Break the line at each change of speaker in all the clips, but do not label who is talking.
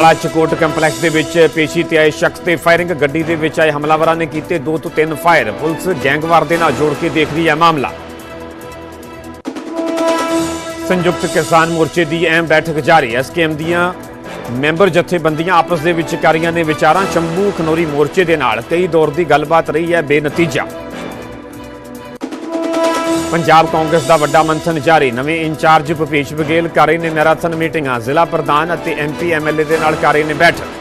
ਵਾਲਾ ਚਕੋਟ ਕੰਪਲੈਕਸ ਦੇ ਵਿੱਚ ਪੇਸ਼ੀ ਤੇ ਆਏ ਸ਼ਖਸ ਤੇ ਫਾਇਰਿੰਗ ਗੱਡੀ ਦੇ ਵਿੱਚ ਆਏ ਹਮਲਾਵਰਾਂ ਨੇ ਕੀਤੇ ਦੋ ਤੋਂ ਤਿੰਨ ਫਾਇਰ। ਪੁਲਿਸ ਗੈਂਗਵਾਰ ਦੇ ਨਾਲ ਜੋੜ ਕੇ ਦੇਖ ਰਹੀ ਹੈ ਮਾਮਲਾ। ਸੰਯੁਕਤ ਕਿਸਾਨ ਮੋਰਚੇ ਦੀ ਅਹਿਮ ਬੈਠਕ ਜਾਰੀ। ਐਸਕੇਐਮ ਦੀਆਂ ਮੈਂਬਰ ਜਥੇਬੰਦੀਆਂ ਆਪਸ ਦੇ ਵਿੱਚ ਕਰ ਰਹੀਆਂ ਨੇ ਵਿਚਾਰਾਂ। ਚੰਬੂ ਖਨੋਰੀ ਮੋਰਚੇ ਦੇ ਨਾਲ ਕਈ ਦੌਰ ਦੀ ਗੱਲਬਾਤ ਰਹੀ ਹੈ। ਬੇਨਤੀਜਾ ਪੰਜਾਬ ਕਾਂਗਰਸ ਦਾ ਵੱਡਾ ਮੰਥਨ ਜਾਰੀ। ਨਵੇਂ ਇੰਚਾਰਜ ਭੁਪੇਸ਼ ਬਘੇਲ ਕਰ ਰਹੇ ਨੇ ਮੈਰਾਥਨ ਮੀਟਿੰਗਾਂ। ਜ਼ਿਲ੍ਹਾ ਪ੍ਰਧਾਨ ਅਤੇ ਐਮਪੀ ਐਮਐਲਏ ਦੇ ਨਾਲ ਕਰ ਰਹੇ ਨੇ ਬੈਠਕ।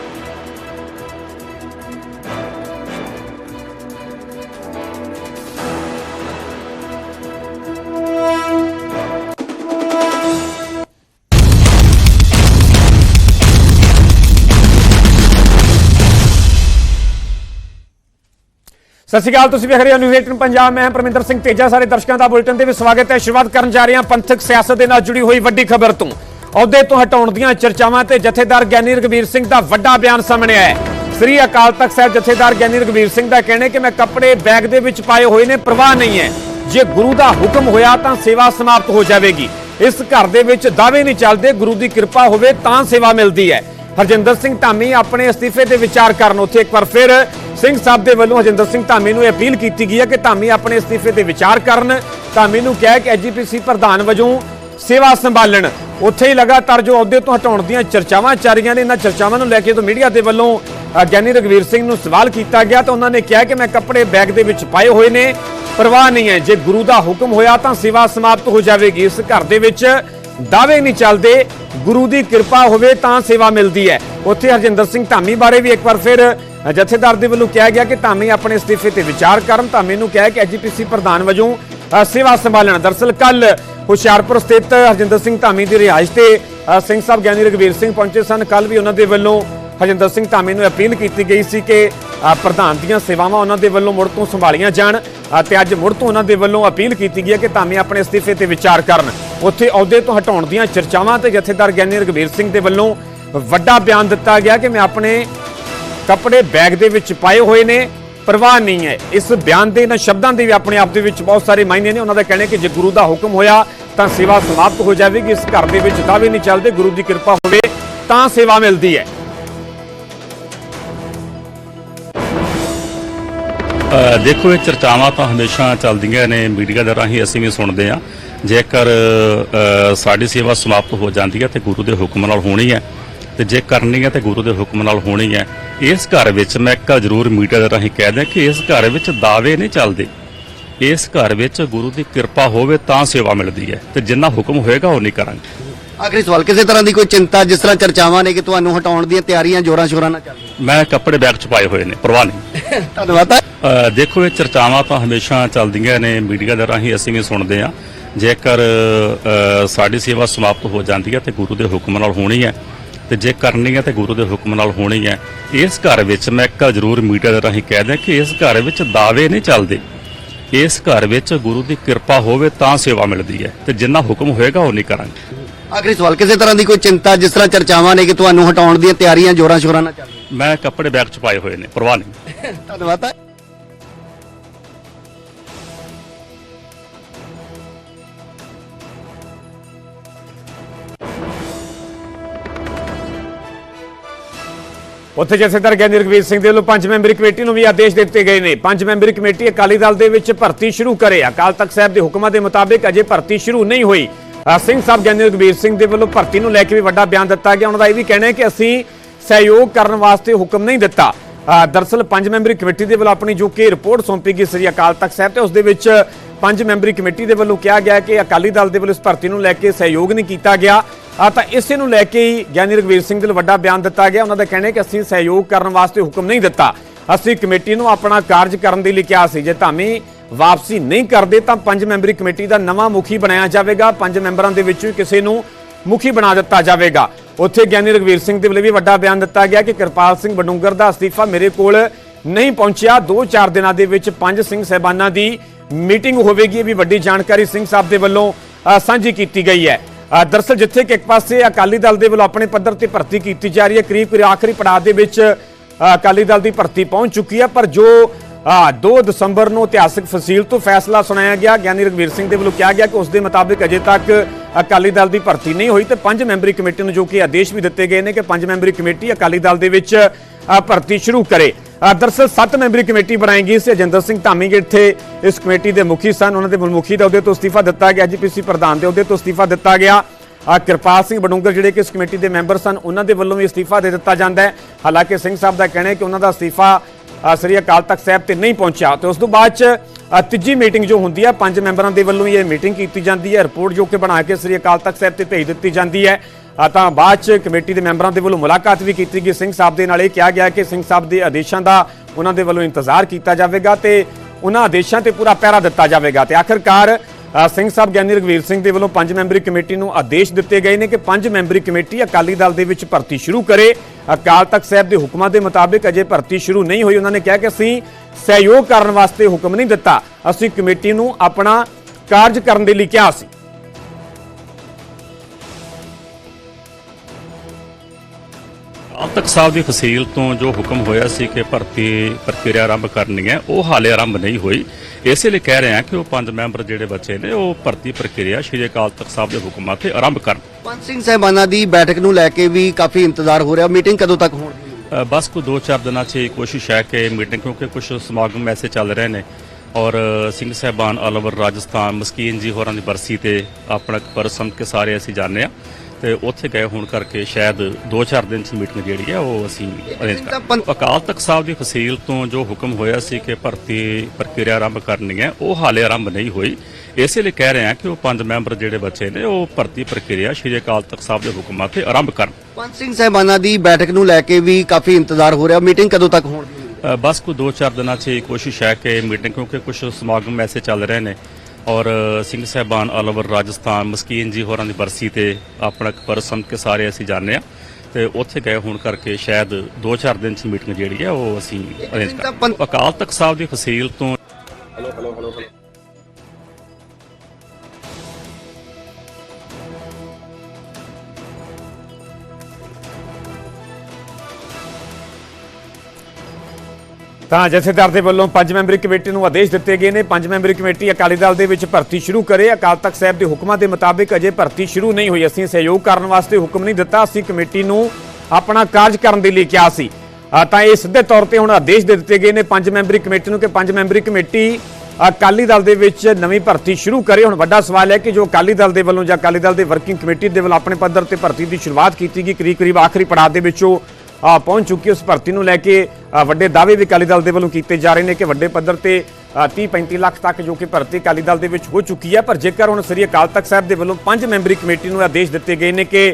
ਸਤਿ ਸ਼੍ਰੀ ਅਕਾਲ, ਤੁਸੀਂ ਵੇਖ ਰਹੇ ਹੋ ਨਿਊਜ਼ 18 ਪੰਜਾਬ ਮੈਂ ਪਰਮਿੰਦਰ ਸਿੰਘ ਤੇਜਾ। ਸਾਰੇ ਦਰਸ਼ਕਾਂ ਦਾ ਬੁਲੇਟਿਨ ਦੇ ਵਿੱਚ ਸਵਾਗਤ ਹੈ। ਸ਼ੁਰੂਆਤ ਕਰਨ ਜਾ ਰਹੇ ਹਾਂ ਪੰਥਕ ਸਿਆਸਤ ਦੇ ਨਾਲ ਜੁੜੀ ਹੋਈ ਵੱਡੀ ਖਬਰ ਤੋਂ। ਅਹੁਦੇ ਤੋਂ ਹਟਾਉਣ ਦੀਆਂ ਚਰਚਾਵਾਂ ਤੇ ਜਥੇਦਾਰ ਗਿਆਨੀ ਰਗਵੀਰ ਸਿੰਘ ਦਾ ਵੱਡਾ ਬਿਆਨ ਸਾਹਮਣੇ ਆਇਆ ਹੈ। ਸ੍ਰੀ ਅਕਾਲ ਤਖਤ ਸਾਹਿਬ ਜਥੇਦਾਰ ਗਿਆਨੀ ਰਗਵੀਰ ਸਿੰਘ ਦਾ ਕਹਿਣਾ ਕਿ ਮੈਂ ਕੱਪੜੇ ਬੈਗ ਦੇ ਵਿੱਚ ਪਾਏ ਹੋਏ ਨੇ, ਪ੍ਰਵਾਹ ਨਹੀਂ ਹੈ। ਜੇ ਗੁਰੂ ਦਾ ਹੁਕਮ ਹੋਇਆ ਤਾਂ ਸੇਵਾ ਸਮਾਪਤ ਹੋ ਜਾਵੇਗੀ। ਇਸ ਘਰ ਦੇ ਵਿੱਚ ਦਾਅਵੇ ਨਹੀਂ ਚੱਲਦੇ। ਗੁਰੂ ਦੀ ਕਿਰਪਾ ਹੋਵੇ ਤਾਂ ਸੇਵਾ ਮਿਲਦੀ ਹੈ। ਹਰਜਿੰਦਰ ਸਿੰਘ ਧਾਮੀ ਆਪਣੇ ਅਸਤੀਫੇ ਤੇ ਵਿਚਾਰ ਕਰਨ ਉੱਥੇ ਇੱਕ ਵਾਰ ਫਿਰ ਸਿੰਘ ਸਾਹਿਬ ਦੇ ਵੱਲੋਂ ਹਰਜਿੰਦਰ ਸਿੰਘ ਧਾਮੀ ਨੂੰ ਇਹ ਅਪੀਲ ਕੀਤੀ ਗਈ ਹੈ ਕਿ ਧਾਮੀ ਆਪਣੇ ਅਸਤੀਫੇ ਤੇ ਵਿਚਾਰ ਕਰਨ। ਧਾਮੀ ਨੂੰ ਕਿਹਾ ਕਿ ਐਜੀਪੀਸੀ ਪ੍ਰਧਾਨ ਵਜੋਂ ਸੇਵਾ ਸੰਭਾਲਣ। ਉੱਥੇ ਹੀ ਲਗਾਤਾਰ ਜੋ ਅਹੁਦੇ ਤੋਂ ਹਟਾਉਣ ਦੀਆਂ ਚਰਚਾਵਾਂ ਚੱਲ ਰਹੀਆਂ ਨੇ, ਇਹਨਾਂ ਚਰਚਾਵਾਂ ਨੂੰ ਲੈ ਕੇ ਤੋਂ ਮੀਡੀਆ ਦੇ ਵੱਲੋਂ ਗਿਆਨੀ ਰਗਵੀਰ ਸਿੰਘ ਨੂੰ ਸਵਾਲ ਕੀਤਾ ਗਿਆ ਤਾਂ ਉਹਨਾਂ ਨੇ ਕਿਹਾ ਕਿ ਮੈਂ ਕੱਪੜੇ ਬੈਗ ਦੇ ਵਿੱਚ ਪਾਏ ਹੋਏ ਨੇ, ਪਰਵਾਹ ਨਹੀਂ ਹੈ। ਜੇ ਗੁਰੂ ਦਾ ਹੁਕਮ ਹੋਇਆ ਤਾਂ ਸੇਵਾ ਸਮਾਪਤ ਹੋ ਜਾਵੇਗੀ। ਇਸ ਘਰ ਦੇ ਵਿੱਚ ਦਾਅਵੇ ਨਹੀਂ ਚੱਲਦੇ, ਗੁਰੂ ਦੀ ਕਿਰਪਾ ਹੋਵੇ ਤਾਂ ਸੇਵਾ ਮਿਲਦੀ ਹੈ। ਉੱਥੇ ਹਰਜਿੰਦਰ ਸਿੰਘ ਧਾਮੀ ਬਾਰੇ ਵੀ ਇੱਕ ਵਾਰ ਫਿਰ ਜਥੇਦਾਰ ਦੇ ਵੱਲੋਂ ਕਿਹਾ ਗਿਆ ਕਿ ਧਾਮੀ ਆਪਣੇ ਅਸਤੀਫੇ ਤੇ ਵਿਚਾਰ ਕਰਨ। ਧਾਮੀ ਨੂੰ ਕਿਹਾ ਕਿ ਐਜੀਪੀਸੀ ਪ੍ਰਧਾਨ ਵਜੋਂ ਸੇਵਾ ਸੰਭਾਲਣ। ਦਰਸਲ ਕੱਲ ਹੁਸ਼ਿਆਰਪੁਰ ਸਥਿਤ ਹਰਜਿੰਦਰ ਸਿੰਘ ਧਾਮੀ ਦੀ ਰਿਹਾਇਸ਼ ਤੇ ਸਿੰਘ ਸਾਹਿਬ ਗਿਆਨੀ ਰਗਵੀਰ ਸਿੰਘ ਪਹੁੰਚੇ ਸਨ। ਕੱਲ ਵੀ ਉਹਨਾਂ ਦੇ ਵੱਲੋਂ ਹਰਜਿੰਦਰ ਸਿੰਘ ਧਾਮੀ ਨੂੰ ਅਪੀਲ ਕੀਤੀ ਗਈ ਸੀ ਕਿ ਪ੍ਰਧਾਨ ਦੀਆਂ ਸੇਵਾਵਾਂ ਉਹਨਾਂ ਦੇ ਵੱਲੋਂ ਮੁੜ ਤੋਂ ਸੰਭਾਲੀਆਂ ਜਾਣ। ਤੇ ਅੱਜ ਮੁੜ ਤੋਂ ਉਹਨਾਂ ਦੇ ਵੱਲੋਂ ਅਪੀਲ ਕੀਤੀ ਗਈ ਹੈ ਕਿ ਧਾਮੀ ਆਪਣੇ ਅਸਤੀਫੇ ਤੇ ਵਿਚਾਰ ਕਰਨ। ਉੱਥੇ ਅਹੁਦੇ ਤੋਂ ਹਟਾਉਣ ਦੀਆਂ ਚਰਚਾਵਾਂ ਤੇ ਜਥੇਦਾਰ ਗਿਆਨੀ ਰਗਵੀਰ ਸਿੰਘ ਦੇ ਵੱਲੋਂ ਵੱਡਾ ਬਿਆਨ ਦਿੱਤਾ ਗਿਆ ਕਿ ਮੈਂ ਆਪਣੇ ਕੱਪੜੇ ਬੈਗ ਦੇ ਵਿੱਚ ਪਾਏ ਹੋਏ ਨੇ, ਪਰਵਾਹ ਨਹੀਂ ਹੈ। ਇਸ ਬਿਆਨ ਦੇ ਇਹਨਾਂ ਸ਼ਬਦਾਂ ਦੇ ਵੀ ਆਪਣੇ ਆਪ ਦੇ ਵਿੱਚ ਬਹੁਤ ਸਾਰੇ ਮਾਇਨੇ ਨੇ। ਉਹਨਾਂ ਦਾ ਕਹਿਣਾ ਕਿ ਜੇ ਗੁਰੂ ਦਾ ਹੁਕਮ ਹੋਇਆ ਤਾਂ ਸੇਵਾ ਸਮਾਪਤ ਹੋ ਜਾਵੇਗੀ। ਇਸ ਘਰ ਦੇ ਵਿੱਚ ਦਾਅਵੇ ਨਹੀਂ ਚੱਲਦੇ। ਗੁਰੂ ਦੀ ਕਿਰਪਾ ਹੋਵੇ ਤਾਂ ਸੇਵਾ ਮਿਲਦੀ ਹੈ।
ਦੇਖੋ, ਇਹ ਚਰਚਾਵਾਂ ਤਾਂ ਹਮੇਸ਼ਾ ਚੱਲਦੀਆਂ ਨੇ, ਮੀਡੀਆ ਦੇ ਰਾਹੀਂ ਅਸੀਂ ਵੀ ਸੁਣਦੇ ਆ ਜੇਕਰ ਸਾਡੀ ਸੇਵਾ ਸਮਾਪਤ ਹੋ ਜਾਂਦੀ ਹੈ ਤੇ ਗੁਰੂ ਦੇ ਹੁਕਮ ਨਾਲ ਹੋਣੀ ਹੈ, ਤੇ ਜੇ ਕਰਨੀ ਹੈ ਤੇ ਗੁਰੂ ਦੇ ਹੁਕਮ ਨਾਲ ਹੋਣੀ ਹੈ, ਇਸ ਘਰ ਵਿੱਚ ਮੈਂ ਇੱਕ ਜ਼ਰੂਰ ਮੀਡੀਆ ਦੇ ਰਾਹੀਂ ਕਹਿ ਦਿਆਂ ਕਿ ਇਸ ਘਰ ਵਿੱਚ ਦਾਅਵੇ ਨਹੀਂ ਚੱਲਦੇ। ਇਸ ਘਰ ਵਿੱਚ ਗੁਰੂ ਦੀ ਕਿਰਪਾ ਹੋਵੇ ਤਾਂ ਸੇਵਾ ਮਿਲਦੀ ਹੈ, ਤੇ ਜਿੰਨਾ ਹੁਕਮ ਹੋਏਗਾ, ਉਹ ਨਹੀਂ ਕਰਾਂਗੇ।
ਆਖਰੀ ਸਵਾਲ ਕਿਸੇ ਤਰ੍ਹਾਂ ਦੀ ਕੋਈ ਚਿੰਤਾ ਜਿਸ ਤਰ੍ਹਾਂ ਚਰਚਾਵਾਂ ਨੇ ਕਿ ਤੁਹਾਨੂੰ ਹਟਾਉਣ ਦੀਆਂ ਤਿਆਰੀਆਂ ਜੋਰਾਂ ਸ਼ੋਰਾਂ ਨਾਲ ਚੱਲ ਰਹੀਆਂ?
ਮੈਂ ਕੱਪੜੇ ਬੈਗ ਚ ਪਾਏ ਹੋਏ ਨੇ ਪਰਵਾਹ ਨਹੀਂ।
ਧੰਨਵਾਦ
ਅ, ਦੇਖੋ ਇਹ ਚਰਚਾਵਾਂ ਤਾਂ ਹਮੇਸ਼ਾ ਚੱਲਦੀਆਂ ਨੇ ਮੀਡੀਆ ਦੇ ਰਾਹੀਂ ਅਸੀਂ ਵੀ ਸੁਣਦੇ ਆ ਜੇਕਰ ਅ, ਸਾਡੀ ਸੇਵਾ ਸਮਾਪਤ ਹੋ ਜਾਂਦੀ ਹੈ ਤੇ ਗੁਰੂ ਦੇ ਹੁਕਮ ਨਾਲ ਹੋਣੀ ਹੈ ਤੇ ਜੇ ਕਰਨੀ ਹੈ ਤੇ ਗੁਰੂ ਦੇ ਹੁਕਮ ਨਾਲ ਹੋਣੀ ਹੈ। ਇਸ ਘਰ ਵਿੱਚ ਮੈਂ ਇੱਕ ਜ਼ਰੂਰ ਮੀਡੀਆ ਦੇ ਰਾਹੀਂ ਕਹਿ ਦਿਆਂ ਕਿ ਇਸ ਘਰ ਵਿੱਚ ਦਾਅਵੇ ਨਹੀਂ ਚੱਲਦੇ। ਇਸ ਘਰ ਵਿੱਚ ਗੁਰੂ ਦੀ ਕਿਰਪਾ ਹੋਵੇ ਤਾਂ ਸੇਵਾ ਮਿਲਦੀ ਹੈ ਤੇ ਜਿੰਨਾ ਹੁਕਮ ਹੋਏਗਾ ਉਹ ਨਹੀਂ ਕਰਾਂਗੇ।
ਆਖਰੀ ਸਵਾਲ ਕਿਸੇ ਤਰ੍ਹਾਂ ਦੀ ਕੋਈ ਚਿੰਤਾ ਜਿਸ ਤਰ੍ਹਾਂ ਚਰਚਾਵਾਂ ਨੇ ਕਿ ਤੁਹਾਨੂੰ ਹਟਾਉਣ ਦੀਆਂ ਤਿਆਰੀਆਂ ਜੋਰਾਂ ਸ਼ੋਰਾਂ ਨਾਲ ਚੱਲ ਰਹੀਆਂ?
ਮੈਂ ਕੱਪੜੇ ਬੈਗ ਚ ਪਾਏ ਹੋਏ ਨੇ ਪਰਵਾਹ ਨਹੀਂ।
ਧੰਨਵਾਦ
ਉੱਥੇ ਜਥੇਦਾਰ ਗਿਆਨੀ ਰਗਵੀਰ ਸਿੰਘ ਦੇ ਵੱਲੋਂ ਪੰਜ ਮੈਂਬਰੀ ਕਮੇਟੀ ਨੂੰ ਵੀ ਆਦੇਸ਼ ਦਿੱਤੇ ਗਏ ਨੇ। ਪੰਜ ਮੈਂਬਰੀ ਕਮੇਟੀ ਅਕਾਲੀ ਦਲ ਦੇ ਵਿੱਚ ਭਰਤੀ ਸ਼ੁਰੂ ਕਰੇ। ਅਕਾਲ ਤਖਤ ਸਾਹਿਬ ਦੇ ਹੁਕਮਾਂ ਦੇ ਮੁਤਾਬਿਕ ਅਜੇ ਭਰਤੀ ਸ਼ੁਰੂ ਨਹੀਂ ਹੋਈ। ਸਿੰਘ ਸਾਹਿਬ ਗਿਆਨੀ ਰਗਵੀਰ ਸਿੰਘ ਦੇ ਵੱਲੋਂ ਭਰਤੀ ਨੂੰ ਲੈ ਕੇ ਵੀ ਵੱਡਾ ਬਿਆਨ ਦਿੱਤਾ ਗਿਆ। ਉਹਨਾਂ ਦਾ ਇਹ ਵੀ ਕਹਿਣਾ ਹੈ ਕਿ ਅਸੀਂ ਸਹਿਯੋਗ ਕਰਨ ਵਾਸਤੇ ਹੁਕਮ ਨਹੀਂ ਦਿੱਤਾ। ਅ, ਦਰਅਸਲ ਪੰਜ ਮੈਂਬਰੀ ਕਮੇਟੀ ਦੇ ਵੱਲੋਂ ਆਪਣੀ ਜੋ ਕਿ ਰਿਪੋਰਟ ਸੌਂਪੀ ਗਈ ਸ੍ਰੀ ਅਕਾਲ ਤਖਤ ਸਾਹਿਬ ਤੇ ਉਸ ਦੇ ਵਿੱਚ ਪੰਜ ਮੈਂਬਰੀ ਕਮੇਟੀ ਦੇ ਵੱਲੋਂ ਕਿਹਾ ਗਿਆ ਕਿ ਅਕਾਲੀ ਦਲ ਦੇ ਵੱਲੋਂ ਇਸ ਭਰਤੀ ਨੂੰ ਲੈ ਕੇ ਸਹਿਯੋਗ ਨਹੀਂ ਕੀਤਾ ਗਿਆ। ਆ ਤਾਂ ਇਸੇ ਨੂੰ ਲੈ ਕੇ ਹੀ ਗਿਆਨੀ ਰਗਵੀਰ ਸਿੰਘ ਦੇ ਵੱਲੋਂ ਵੱਡਾ ਬਿਆਨ ਦਿੱਤਾ ਗਿਆ। ਉਹਨਾਂ ਦਾ ਕਹਿਣਾ ਹੈ ਕਿ ਅਸੀਂ ਸਹਿਯੋਗ ਕਰਨ ਵਾਸਤੇ ਹੁਕਮ ਨਹੀਂ ਦਿੱਤਾ। ਅਸੀਂ ਕਮੇਟੀ ਨੂੰ ਆਪਣਾ ਕਾਰਜ ਕਰਨ ਦੇ ਲਈ ਕਿਹਾ ਸੀ। ਜੇ ਧਾਮੀ ਵਾਪਸੀ ਨਹੀਂ ਕਰਦੇ ਤਾਂ ਪੰਜ ਮੈਂਬਰੀ ਕਮੇਟੀ ਦਾ ਨਵਾਂ ਮੁਖੀ ਬਣਾਇਆ ਜਾਵੇਗਾ। ਪੰਜ ਮੈਂਬਰਾਂ ਦੇ ਵਿੱਚੋਂ ਕਿਸੇ ਨੂੰ ਮੁਖੀ ਬਣਾ ਦਿੱਤਾ ਜਾਵੇਗਾ। ਉੱਥੇ ਗਿਆਨੀ ਰਗਵੀਰ ਸਿੰਘ ਦੇ ਵੱਲੋਂ ਵੀ ਵੱਡਾ ਬਿਆਨ ਦਿੱਤਾ ਗਿਆ ਕਿ ਕਿਰਪਾਲ ਸਿੰਘ ਬਡੂੰਗਰ ਦਾ ਅਸਤੀਫਾ ਮੇਰੇ ਕੋਲ ਨਹੀਂ ਪਹੁੰਚਿਆ। 2-4 ਦਿਨਾਂ ਦੇ ਵਿੱਚ ਪੰਜ ਸਿੰਘ ਸਹਿਬਾਨਾਂ ਦੀ ਮੀਟਿੰਗ ਹੋਵੇਗੀ। ਇਹ ਵੀ ਵੱਡੀ ਜਾਣਕਾਰੀ ਸਿੰਘ ਸਾਹਿਬ ਦੇ ਵੱਲੋਂ ਸਾਂਝੀ ਕੀਤੀ ਗਈ ਹੈ। ਅ, ਦਰਅਸਲ ਜਿੱਥੇ ਕਿ ਇੱਕ ਪਾਸੇ ਅਕਾਲੀ ਦਲ ਦੇ ਵੱਲੋਂ ਆਪਣੇ ਪੱਧਰ ਤੇ ਭਰਤੀ ਕੀਤੀ ਜਾ ਰਹੀ ਹੈ ਕਰੀਬ ਕਰੀਬ ਆਖਰੀ ਪੜਾਅ ਦੇ ਵਿੱਚ ਅਕਾਲੀ ਦਲ ਦੀ ਭਰਤੀ ਪਹੁੰਚ ਚੁੱਕੀ ਹੈ। ਪਰ ਜੋ 2 ਦਸੰਬਰ ਨੂੰ ਇਤਿਹਾਸਕ ਫਸੀਲ ਤੋਂ ਫੈਸਲਾ ਸੁਣਾਇਆ ਗਿਆ। ਗਿਆਨੀ ਰਗਵੀਰ ਸਿੰਘ ਦੇ ਵੱਲੋਂ ਕਿਹਾ ਗਿਆ ਕਿ ਉਸ ਦੇ ਮੁਤਾਬਿਕ ਅਜੇ ਤੱਕ ਅਕਾਲੀ ਦਲ ਦੀ ਭਰਤੀ ਨਹੀਂ ਹੋਈ ਤੇ ਪੰਜ ਮੈਂਬਰੀ ਕਮੇਟੀ ਨੂੰ ਜੋ ਕਿ ਆਦੇਸ਼ ਵੀ ਦਿੱਤੇ ਗਏ ਨੇ ਕਿ ਪੰਜ ਮੈਂਬਰੀ ਕਮੇਟੀ ਅਕਾਲੀ ਦਲ ਦੇ ਵਿੱਚ ਭਰਤੀ ਸ਼ੁਰੂ ਕਰੇ। ਅ, ਦਰਅਸਲ ਸੱਤ ਮੈਂਬਰੀ ਕਮੇਟੀ ਬਣਾਈ ਗਈ ਸੀ। ਅਜਿੰਦਰ ਸਿੰਘ ਧਾਮੀ ਇੱਥੇ ਇਸ ਕਮੇਟੀ ਦੇ ਮੁਖੀ ਸਨ। ਉਹਨਾਂ ਦੇ ਮੁਖੀ ਦੇ ਅਹੁਦੇ ਤੋਂ ਅਸਤੀਫਾ ਦਿੱਤਾ ਗਿਆ। ਜੀਪੀਸੀ ਪ੍ਰਧਾਨ ਦੇ ਅਹੁਦੇ ਤੋਂ ਅਸਤੀਫਾ ਦਿੱਤਾ ਗਿਆ। ਕਿਰਪਾਲ ਸਿੰਘ ਬਡੂੰਗਰ ਜਿਹੜੇ ਕਿ ਇਸ ਕਮੇਟੀ ਦੇ ਮੈਂਬਰ ਸਨ ਉਹਨਾਂ ਦੇ ਵੱਲੋਂ ਵੀ ਅਸਤੀਫਾ ਦੇ ਦਿੱਤਾ ਜਾਂਦਾ ਹੈ। ਹਾਲਾਂਕਿ ਸਿੰਘ ਸਾਹਿਬ ਦਾ ਕਹਿਣਾ ਹੈ ਕਿ ਉਹਨਾਂ ਦਾ ਅਸਤੀਫਾ ਸ੍ਰੀ ਅਕਾਲ ਤਖਤ ਸਾਹਿਬ ਤੇ ਨਹੀਂ ਪਹੁੰਚਿਆ। ਤੇ ਉਸ ਤੋਂ ਬਾਅਦ ਚ ਤੀਜੀ ਮੀਟਿੰਗ ਜੋ ਹੁੰਦੀ ਹੈ ਪੰਜ ਮੈਂਬਰਾਂ ਦੇ ਵੱਲੋਂ ਇਹ ਮੀਟਿੰਗ ਕੀਤੀ ਜਾਂਦੀ ਹੈ। ਰਿਪੋਰਟ ਜੋ ਕਿ ਬਣਾ ਕੇ ਸ੍ਰੀ ਅਕਾਲ ਤਖਤ ਸਾਹਿਬ ਤੇ ਭੇਜ ਦਿੱਤੀ ਜਾਂਦੀ ਹੈ। ਤਾਂ ਬਾਅਦ ਚ ਕਮੇਟੀ ਦੇ ਮੈਂਬਰਾਂ ਦੇ ਵੱਲੋਂ ਮੁਲਾਕਾਤ ਵੀ ਕੀਤੀ ਗਈ। ਸਿੰਘ ਸਾਹਿਬ ਦੇ ਨਾਲ ਇਹ ਕਿਹਾ ਗਿਆ ਕਿ ਸਿੰਘ ਸਾਹਿਬ ਦੇ ਆਦੇਸ਼ਾਂ ਦਾ ਉਹਨਾਂ ਦੇ ਵੱਲੋਂ ਇੰਤਜ਼ਾਰ ਕੀਤਾ ਜਾਵੇਗਾ ਤੇ ਉਹਨਾਂ ਆਦੇਸ਼ਾਂ ਤੇ ਪੂਰਾ ਪਹਿਰਾ ਦਿੱਤਾ ਜਾਵੇਗਾ। ਤੇ ਆਖਰਕਾਰ ਸਿੰਘ ਸਾਹਿਬ ਗਿਆਨੀ ਰਗਵੀਰ ਸਿੰਘ ਦੇ ਵੱਲੋਂ ਪੰਜ ਮੈਂਬਰੀ ਕਮੇਟੀ ਨੂੰ ਆਦੇਸ਼ ਦਿੱਤੇ ਗਏ ਨੇ ਕਿ ਪੰਜ ਮੈਂਬਰੀ ਕਮੇਟੀ ਅਕਾਲੀ ਦਲ ਦੇ ਵਿੱਚ ਭਰਤੀ ਸ਼ੁਰੂ ਕਰੇ। ਅਕਾਲ ਤਖਤ ਸਾਹਿਬ ਦੇ ਹੁਕਮਾਂ ਦੇ ਮੁਤਾਬਿਕ ਅਜੇ ਭਰਤੀ ਸ਼ੁਰੂ ਨਹੀਂ ਹੋਈ। ਉਹਨਾਂ ਨੇ ਕਿਹਾ ਕਿ ਅਸੀਂ ਸਹਿਯੋਗ ਕਰਨ ਵਾਸਤੇ ਹੁਕਮ ਨਹੀਂ ਦਿੱਤਾ। ਅਸੀਂ ਕਮੇਟੀ ਨੂੰ ਆਪਣਾ ਕਾਰਜ ਕਰਨ ਦੇ ਲਈ ਕਿਹਾ ਸੀ।
ਤਖਤ ਸਾਹਿਬ ਦੀ ਫਸੀਲ ਤੋਂ ਜੋ ਹੁਕਮ ਹੋਇਆ ਸੀ ਕਿ ਭਰਤੀ ਪ੍ਰਕਿਰਿਆ ਆਰੰਭ ਕਰਨੀ ਹੈ, ਉਹ ਹਾਲੇ ਆਰੰਭ ਨਹੀਂ ਹੋਈ। ਇਸੇ ਲਈ ਕਹਿ ਰਹੇ ਹਾਂ ਕਿ ਉਹ ਪੰਜ ਮੈਂਬਰ ਜਿਹੜੇ ਬੱਚੇ ਨੇ ਉਹ ਭਰਤੀ ਪ੍ਰਕਿਰਿਆ ਸ਼੍ਰੀ ਅਕਾਲ ਤਖਤ ਸਾਹਿਬ ਦੇ ਹੁਕਮਾਂ ਤੇ ਆਰੰਭ ਕਰਨ।
ਪੰਜ ਸਿੰਘ ਸਾਹਿਬਾਨਾਂ ਦੀ ਬੈਠਕ ਨੂੰ ਲੈ ਕੇ ਵੀ ਕਾਫੀ ਇੰਤਜ਼ਾਰ ਹੋ ਰਿਹਾ। ਮੀਟਿੰਗ ਕਦੋਂ ਤੱਕ ਹੋਣੀ?
ਬਸ ਕੋ 2-4 ਦਿਨਾਂ 'ਚ ਕੋਸ਼ਿਸ਼ ਹੈ ਕਿ ਮੀਟਿੰਗ ਕਿਉਂਕਿ ਕੁਝ ਸਮਾਗਮ ਐਸੇ ਚੱਲ ਰਹੇ ਨੇ। ਔਰ ਸਿੰਘ ਸਾਹਿਬਾਨ ਆਲ ਰਾਜਸਥਾਨ ਮਸਕੀਨ ਜੀ ਹੋਰਾਂ ਦੀ ਬਰਸੀ ਤੇ ਆਪਣਾ ਪਰਸਮ ਕੇ ਸਾਰੇ ਅਸੀਂ ਜਾਣਦੇ ਆ ਤੇ ਉੱਥੇ ਗਏ ਹੋਣ ਕਰਕੇ ਸ਼ਾਇਦ 2-4 ਦਿਨ 'ਚ ਮੀਟਿੰਗ ਜਿਹੜੀ ਹੈ ਉਹ ਅਸੀਂ ਅਰੇਂਜ ਕਰ ਅਕਾਲ ਤਖਤ ਸਾਹਿਬ ਦੀ ਫਸੀਲ ਤੋਂ ਜੋ ਹੁਕਮ ਹੋਇਆ ਸੀ ਕਿ ਭਰਤੀ ਪ੍ਰਕਿਰਿਆ ਆਰੰਭ ਕਰਨੀ ਹੈ ਉਹ ਹਾਲੇ ਆਰੰਭ ਨਹੀਂ ਹੋਈ। ਇਸੇ ਲਈ ਕਹਿ ਰਹੇ ਹਾਂ ਕਿ ਉਹ ਪੰਜ ਮੈਂਬਰ ਜਿਹੜੇ ਬੱਚੇ ਨੇ ਉਹ ਭਰਤੀ ਪ੍ਰਕਿਰਿਆ ਸ਼੍ਰੀ ਅਕਾਲ ਤਖਤ ਸਾਹਿਬ ਦੇ ਹੁਕਮਾਂ ਤੇ ਆਰੰਭ ਕਰਨ।
ਪੰਜ ਸਿੰਘ ਸਾਹਿਬਾਨਾਂ ਦੀ ਬੈਠਕ ਨੂੰ ਲੈ ਕੇ ਵੀ ਕਾਫੀ ਇੰਤਜ਼ਾਰ ਹੋ ਰਿਹਾ। ਮੀਟਿੰਗ ਕਦੋਂ ਤੱਕ ਹੋਣੀ
ਬਸ ਕੋ 2-4 ਦਿਨਾਂ 'ਚ ਕੋਸ਼ਿਸ਼ ਹੈ ਕਿ ਮੀਟਿੰਗ ਕਿਉਂਕਿ ਕੁਝ ਸਮਾਗਮ ਐਸੇ ਚੱਲ ਰਹੇ ਨੇ ਔਰ ਸਿੰਘ ਸਾਹਿਬਾਨ ਆਲ ਰਾਜਸਥਾਨ ਮਸਕੀਨ ਜੀ ਹੋਰਾਂ ਦੀ ਬਰਸੀ ਤੇ ਆਪਣਾ ਪਰਸਮ ਕੇ ਸਾਰੇ ਅਸੀਂ ਜਾਣਦੇ ਆ ਤੇ ਉੱਥੇ ਗਏ ਹੋਣ ਕਰਕੇ ਸ਼ਾਇਦ 2-4 ਦਿਨ 'ਚ ਮੀਟਿੰਗ ਜਿਹੜੀ ਹੈ ਉਹ ਅਸੀਂ ਅਰੇਂਜ ਕਰ ਅਕਾਲ ਤਖਤ ਸਾਹਿਬ ਦੀ ਫਸੀਲ ਤੋਂ
ਤਾਂ ਜਥੇਦਾਰ ਦੇ ਵੱਲੋਂ ਪੰਜ ਮੈਂਬਰੀ ਕਮੇਟੀ ਨੂੰ ਆਦੇਸ਼ ਦਿੱਤੇ ਗਏ ਨੇ। ਪੰਜ ਮੈਂਬਰੀ ਕਮੇਟੀ ਅਕਾਲੀ ਦਲ ਦੇ ਵਿੱਚ ਭਰਤੀ ਸ਼ੁਰੂ ਕਰੇ। ਅਕਾਲ ਤਖਤ ਸਾਹਿਬ ਦੇ ਹੁਕਮਾਂ ਦੇ ਮੁਤਾਬਿਕ ਅਜੇ ਭਰਤੀ ਸ਼ੁਰੂ ਨਹੀਂ ਹੋਈ। ਅਸੀਂ ਸਹਿਯੋਗ ਕਰਨ ਵਾਸਤੇ ਹੁਕਮ ਨਹੀਂ ਦਿੱਤਾ। ਅਸੀਂ ਕਮੇਟੀ ਨੂੰ ਆਪਣਾ ਕਾਰਜ ਕਰਨ ਦੇ ਲਈ ਕਿਹਾ ਸੀ। ਤਾਂ ਇਹ ਸਿੱਧੇ ਤੌਰ ਤੇ ਹੁਣ ਆਦੇਸ਼ ਦੇ ਦਿੱਤੇ ਗਏ ਨੇ ਪੰਜ ਮੈਂਬਰੀ ਕਮੇਟੀ ਨੂੰ ਕਿ ਪੰਜ ਮੈਂਬਰੀ ਕਮੇਟੀ ਅਕਾਲੀ ਦਲ ਦੇ ਵਿੱਚ ਨਵੀਂ ਭਰਤੀ ਸ਼ੁਰੂ ਕਰੇ। ਹੁਣ ਵੱਡਾ ਸਵਾਲ ਹੈ ਕਿ ਜੋ ਅਕਾਲੀ ਦਲ ਦੇ ਵੱਲੋਂ ਜਾਂ ਅਕਾਲੀ ਦਲ ਦੇ ਵਰਕਿੰਗ ਕਮੇਟੀ ਦੇ ਵੱਲੋਂ ਆਪਣੇ ਪੱਧਰ ਤੇ ਭਰਤੀ ਦੀ ਸ਼ੁਰੂਆਤ ਕੀਤੀ ਗਈ ਕਰੀਬ ਕਰੀਬ ਆਖਰੀ ਪੜਾਅ ਦੇ ਵਿੱਚੋਂ ਆ ਪਹੁੰਚ ਚੁੱਕੀ ਉਸ ਭਰਤੀ ਨੂੰ ਲੈ ਕੇ ਵੱਡੇ ਦਾਅਵੇ ਵੀ ਅਕਾਲੀ ਦਲ ਦੇ ਵੱਲੋਂ ਕੀਤੇ ਜਾ ਰਹੇ ਨੇ ਕਿ ਵੱਡੇ ਪੱਧਰ ਤੇ 30 35 ਲੱਖ ਤੱਕ ਜੋ ਕਿ ਭਰਤੀ ਅਕਾਲੀ ਦਲ ਦੇ ਵਿੱਚ ਹੋ ਚੁੱਕੀ ਹੈ। ਪਰ ਜੇਕਰ ਹੁਣ ਸ੍ਰੀ ਅਕਾਲ ਤਖਤ ਸਾਹਿਬ ਦੇ ਵੱਲੋਂ ਪੰਜ ਮੈਂਬਰੀ ਕਮੇਟੀ ਨੂੰ ਆਦੇਸ਼ ਦਿੱਤੇ ਗਏ ਨੇ ਕਿ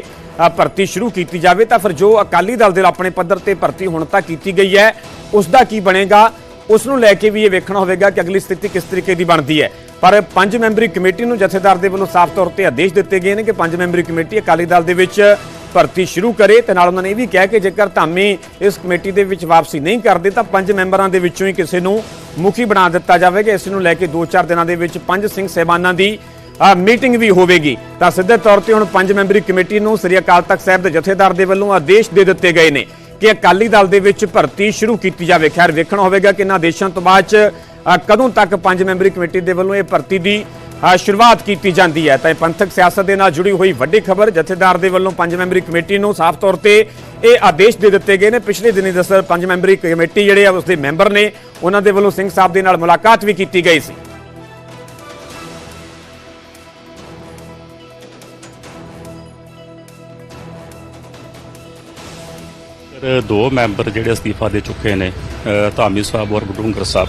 ਭਰਤੀ ਸ਼ੁਰੂ ਕੀਤੀ ਜਾਵੇ, ਤਾਂ ਫਿਰ ਜੋ ਅਕਾਲੀ ਦਲ ਦੇ ਆਪਣੇ ਪੱਧਰ ਤੇ ਭਰਤੀ ਹੁਣ ਤੱਕ ਕੀਤੀ ਗਈ ਹੈ, ਉਸ ਦਾ ਕੀ ਬਣੇਗਾ? ਉਸ ਨੂੰ ਲੈ ਕੇ ਵੀ ਇਹ ਵੇਖਣਾ ਹੋਵੇਗਾ ਕਿ ਅਗਲੀ ਸਥਿਤੀ ਕਿਸ ਤਰੀਕੇ ਦੀ ਬਣਦੀ ਹੈ। ਪਰ ਪੰਜ ਮੈਂਬਰੀ ਕਮੇਟੀ ਨੂੰ ਜਥੇਦਾਰ ਦੇ ਵੱਲੋਂ ਸਾਫ਼ ਤੌਰ ਤੇ ਆਦੇਸ਼ ਦਿੱਤੇ ਗਏ ਨੇ ਕਿ ਪੰਜ ਮੈਂਬਰੀ ਕਮੇਟੀ ਅਕਾਲੀ ਦਲ ਦੇ ਵਿੱਚ ਭਰਤੀ ਸ਼ੁਰੂ ਕਰੇ ਤੇ ਨਾਲ ਉਹਨਾਂ ਨੇ ਇਹ ਵੀ ਕਿਹਾ ਕਿ ਜੇਕਰ ਧਾਮੀ ਇਸ ਕਮੇਟੀ ਦੇ ਵਿੱਚ ਵਾਪਸੀ ਨਹੀਂ ਕਰਦੇ ਤਾਂ ਪੰਜ ਮੈਂਬਰਾਂ ਦੇ ਵਿੱਚੋਂ ਹੀ ਕਿਸੇ ਨੂੰ ਮੁਖੀ ਬਣਾ ਦਿੱਤਾ ਜਾਵੇਗਾ। ਇਸ ਨੂੰ ਲੈ ਕੇ 2-4 ਦਿਨਾਂ ਦੇ ਵਿੱਚ ਪੰਜ ਸਿੰਘ ਸਹਿਬਾਨਾਂ ਦੀ ਮੀਟਿੰਗ ਵੀ ਹੋਵੇਗੀ। ਤਾਂ ਸਿੱਧੇ ਤੌਰ ਤੇ ਹੁਣ ਪੰਜ ਮੈਂਬਰੀ ਕਮੇਟੀ ਨੂੰ ਸ੍ਰੀ ਅਕਾਲ ਤਖਤ ਸਾਹਿਬ ਦੇ ਜਥੇਦਾਰ ਦੇ ਵੱਲੋਂ ਆਦੇਸ਼ ਦੇ ਦਿੱਤੇ ਗਏ ਨੇ ਕਿ ਅਕਾਲੀ ਦਲ ਦੇ ਵਿੱਚ ਭਰਤੀ ਸ਼ੁਰੂ ਕੀਤੀ ਜਾਵੇ। ਖੈਰ, ਵੇਖਣਾ ਹੋਵੇਗਾ ਕਿ ਇਹਨਾਂ ਆਦੇਸ਼ਾਂ ਤੋਂ ਬਾਅਦ ਚ ਕਦੋਂ ਤੱਕ ਪੰਜ ਮੈਂਬਰੀ ਕਮੇਟੀ ਦੇ ਵੱਲੋਂ ਇਹ ਭਰਤੀ ਦੀ ਸ਼ੁਰੂਆਤ ਕੀਤੀ ਜਾਂਦੀ ਹੈ। ਤਾਂ ਇਹ ਪੰਥਕ ਸਿਆਸਤ ਦੇ ਨਾਲ ਜੁੜੀ ਹੋਈ ਵੱਡੀ ਖਬਰ, ਜਥੇਦਾਰ ਦੇ ਵੱਲੋਂ ਪੰਜ ਮੈਂਬਰੀ ਕਮੇਟੀ ਨੂੰ ਸਾਫ਼ ਤੌਰ ਤੇ ਇਹ ਆਦੇਸ਼ ਦੇ ਦਿੱਤੇ ਗਏ ਨੇ। ਪਿਛਲੇ ਦਿਨੀ ਦਸਰ ਪੰਜ ਮੈਂਬਰੀ ਕਮੇਟੀ ਜਿਹੜੇ ਆ, ਉਸਦੇ ਮੈਂਬਰ ਨੇ, ਉਹਨਾਂ ਦੇ ਵੱਲੋਂ ਸਿੰਘ ਸਾਹਿਬ ਦੇ ਨਾਲ ਮੁਲਾਕਾਤ ਵੀ ਕੀਤੀ ਗਈ ਸੀ।
ਦੋ ਮੈਂਬਰ ਜਿਹੜੇ ਅਸਤੀਫਾ ਦੇ ਚੁੱਕੇ ਨੇ ਧਾਮੀ ਸਾਹਿਬ ਔਰ ਬਟੂੰਗਰ ਸਾਹਿਬ।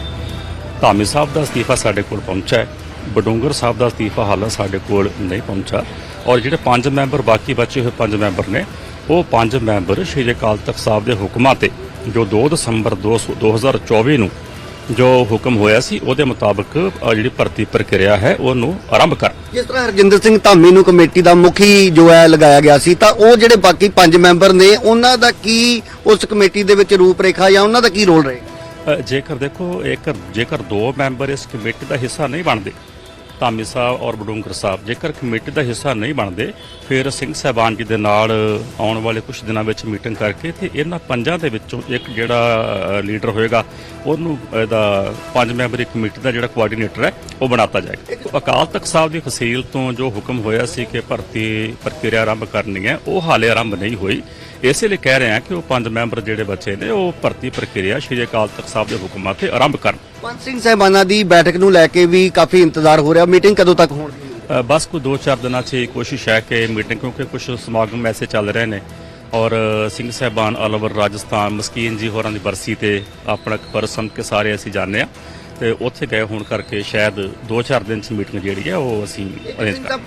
ਧਾਮੀ ਸਾਹਿਬ ਦਾ ਅਸਤੀਫਾ ਸਾਡੇ ਕੋਲ ਪਹੁੰਚਾ ਹੈ। ਬਡੂੰਗਰ ਸਾਹਿਬ ਦਾ ਅਸਤੀਫਾ ਹਾਲੇ ਸਾਡੇ ਕੋਲ ਨਹੀਂ ਪਹੁੰਚਾ ਔਰ ਜਿਹੜੇ ਪੰਜ ਮੈਂਬਰ ਬਾਕੀ ਬਚੇ ਹੋਏ ਪੰਜ ਮੈਂਬਰ ਨੇ ਉਹ ਪੰਜ ਮੈਂਬਰ ਸ਼੍ਰੀ ਅਕਾਲ ਤਖਤ ਸਾਹਿਬ ਦੇ ਹੁਕਮਾਂ ਤੇ ਜੋ 2 ਦਸੰਬਰ 2024 ਨੂੰ ਜੋ ਹੁਕਮ ਹੋਇਆ ਸੀ ਉਹਦੇ ਮੁਤਾਬਕ ਜਿਹੜੀ ਭਰਤੀ ਪ੍ਰਕਿਰਿਆ ਹੈ ਉਹਨੂੰ ਆਰੰਭ ਕਰ।
ਜਿਸ ਤਰ੍ਹਾਂ ਹਰਜਿੰਦਰ ਸਿੰਘ ਧਾਮੀ ਨੂੰ ਕਮੇਟੀ ਦਾ ਮੁਖੀ ਜੋ ਹੈ ਲਗਾਇਆ ਗਿਆ ਸੀ ਤਾਂ ਉਹ ਜਿਹੜੇ ਬਾਕੀ ਪੰਜ ਮੈਂਬਰ ਨੇ ਉਹਨਾਂ ਦਾ ਕੀ ਉਸ ਕਮੇਟੀ ਦੇ ਵਿੱਚ ਰੂਪਰੇਖਾ ਜਾਂ ਉਹਨਾਂ ਦਾ ਕੀ ਰੋਲ ਰਹੇਗਾ
ਜੇਕਰ ਦੇਖੋ ਇੱਕ ਜੇਕਰ ਦੋ ਮੈਂਬਰ ਇਸ ਕਮੇਟੀ ਦਾ ਹਿੱਸਾ ਨਹੀਂ ਬਣਦੇ ਧਾਮੀ ਸਾਹਿਬ ਔਰ ਬਡੂੰਗਰ ਸਾਹਿਬ, ਜੇਕਰ ਕਮੇਟੀ ਦਾ ਹਿੱਸਾ ਨਹੀਂ ਬਣਦੇ, ਫਿਰ ਸਿੰਘ ਸਾਹਿਬਾਨ ਜੀ ਦੇ ਨਾਲ ਆਉਣ ਵਾਲੇ ਕੁਝ ਦਿਨਾਂ ਵਿੱਚ ਮੀਟਿੰਗ ਕਰਕੇ ਤੇ ਇਹਨਾਂ ਪੰਜਾਂ ਦੇ ਵਿੱਚੋਂ ਇੱਕ ਜਿਹੜਾ ਲੀਡਰ ਹੋਏਗਾ, ਉਹਨੂੰ ਇਹਦਾ ਪੰਜ ਮੈਂਬਰੀ ਕਮੇਟੀ ਦਾ ਜਿਹੜਾ ਕੋਆਰਡੀਨੇਟਰ ਹੈ, ਉਹ ਬਣਾਤਾ ਜਾਏਗਾ। ਅਕਾਲ ਤਖਤ ਸਾਹਿਬ ਦੀ ਫਸੀਲ ਤੋਂ ਜੋ ਹੁਕਮ ਹੋਇਆ ਸੀ ਕਿ ਭਰਤੀ ਪ੍ਰਕਿਰਿਆ ਆਰੰਭ ਕਰਨੀ ਹੈ, ਉਹ ਹਾਲੇ ਆਰੰਭ ਨਹੀਂ ਹੋਈ। ਇਸੇ ਲਈ ਕਹਿ ਰਹੇ ਹਾਂ ਕਿ ਉਹ ਪੰਜ ਮੈਂਬਰ ਜਿਹੜੇ ਬੱਚੇ ਨੇ ਉਹ ਭਰਤੀ ਪ੍ਰਕਿਰਿਆ ਸ਼੍ਰੀ ਅਕਾਲ ਤਖਤ ਸਾਹਿਬ ਦੇ ਹੁਕਮਾਂ ਤੇ ਆਰੰਭ ਕਰਨ।
ਪੰਜ ਸਿੰਘ ਸਾਹਿਬਾਨਾਂ ਦੀ ਬੈਠਕ ਨੂੰ ਲੈ ਕੇ ਵੀ ਕਾਫੀ ਇੰਤਜ਼ਾਰ ਹੋ ਰਿਹਾ। ਮੀਟਿੰਗ ਕਦੋਂ ਤੱਕ ਹੋਣੀ?
ਬਸ ਕੋਈ 2-4 ਦਿਨਾਂ 'ਚ ਇਹ ਕੋਸ਼ਿਸ਼ ਹੈ ਕਿ ਮੀਟਿੰਗ ਕਿਉਂਕਿ ਕੁਝ ਸਮਾਗਮ ਐਸੇ ਚੱਲ ਰਹੇ ਨੇ। ਔਰ ਸਿੰਘ ਸਾਹਿਬਾਨ ਅਲਵਰ ਰਾਜਸਥਾਨ ਮਸਕੀਨ ਜੀ ਹੋਰਾਂ ਦੀ ਬਰਸੀ ਤੇ ਆਪਣਾ ਇੱਕ ਪਰਸਨ ਕੇ ਸਾਰੇ ਅਸੀਂ ਜਾਣਦੇ ਆ ਤੇ ਉੱਥੇ ਗਏ ਹੋਣ ਕਰਕੇ ਸ਼ਾਇਦ 2-4 ਦਿਨ 'ਚ ਮੀਟਿੰਗ ਜਿਹੜੀ ਹੈ ਉਹ ਅਸੀਂ ਅਰੇਂਜ ਕਰ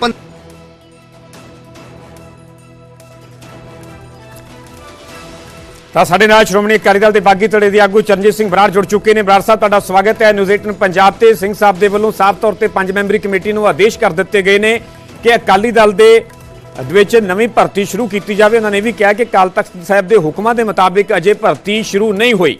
ਤਾਂ
ਤਾਂ ਸਾਡੇ ਨਾਲ ਸ਼੍ਰੋਮਣੀ ਅਕਾਲੀ ਦਲ ਦੇ ਬਾਗੀ ਧੜੇ ਦੇ ਆਗੂ ਚਰਨਜੀਤ ਸਿੰਘ ਬਰਾੜ ਜੁੜ ਚੁੱਕੇ ਨੇ। ਬਰਾੜ ਸਾਹਿਬ ਤੁਹਾਡਾ ਸਵਾਗਤ ਹੈ। ਨਿਊਜ਼ 18 ਪੰਜਾਬ ਤੇ ਸਿੰਘ ਸਾਹਿਬ ਦੇ ਵੱਲੋਂ ਸਾਫ਼ ਤੌਰ ਤੇ ਪੰਜ ਮੈਂਬਰੀ ਕਮੇਟੀ ਨੂੰ ਆਦੇਸ਼ ਕਰ ਦਿੱਤੇ ਗਏ ਨੇ ਕਿ ਅਕਾਲੀ ਦਲ ਦੇ ਵਿੱਚ ਨਵੀਂ ਭਰਤੀ ਸ਼ੁਰੂ ਕੀਤੀ ਜਾਵੇ। ਉਹਨਾਂ ਨੇ ਵੀ ਕਿਹਾ ਕਿ ਅਕਾਲ ਤਖਤ ਸਾਹਿਬ ਦੇ ਹੁਕਮਾਂ ਦੇ ਮੁਤਾਬਿਕ ਅਜੇ ਭਰਤੀ ਸ਼ੁਰੂ ਨਹੀਂ ਹੋਈ।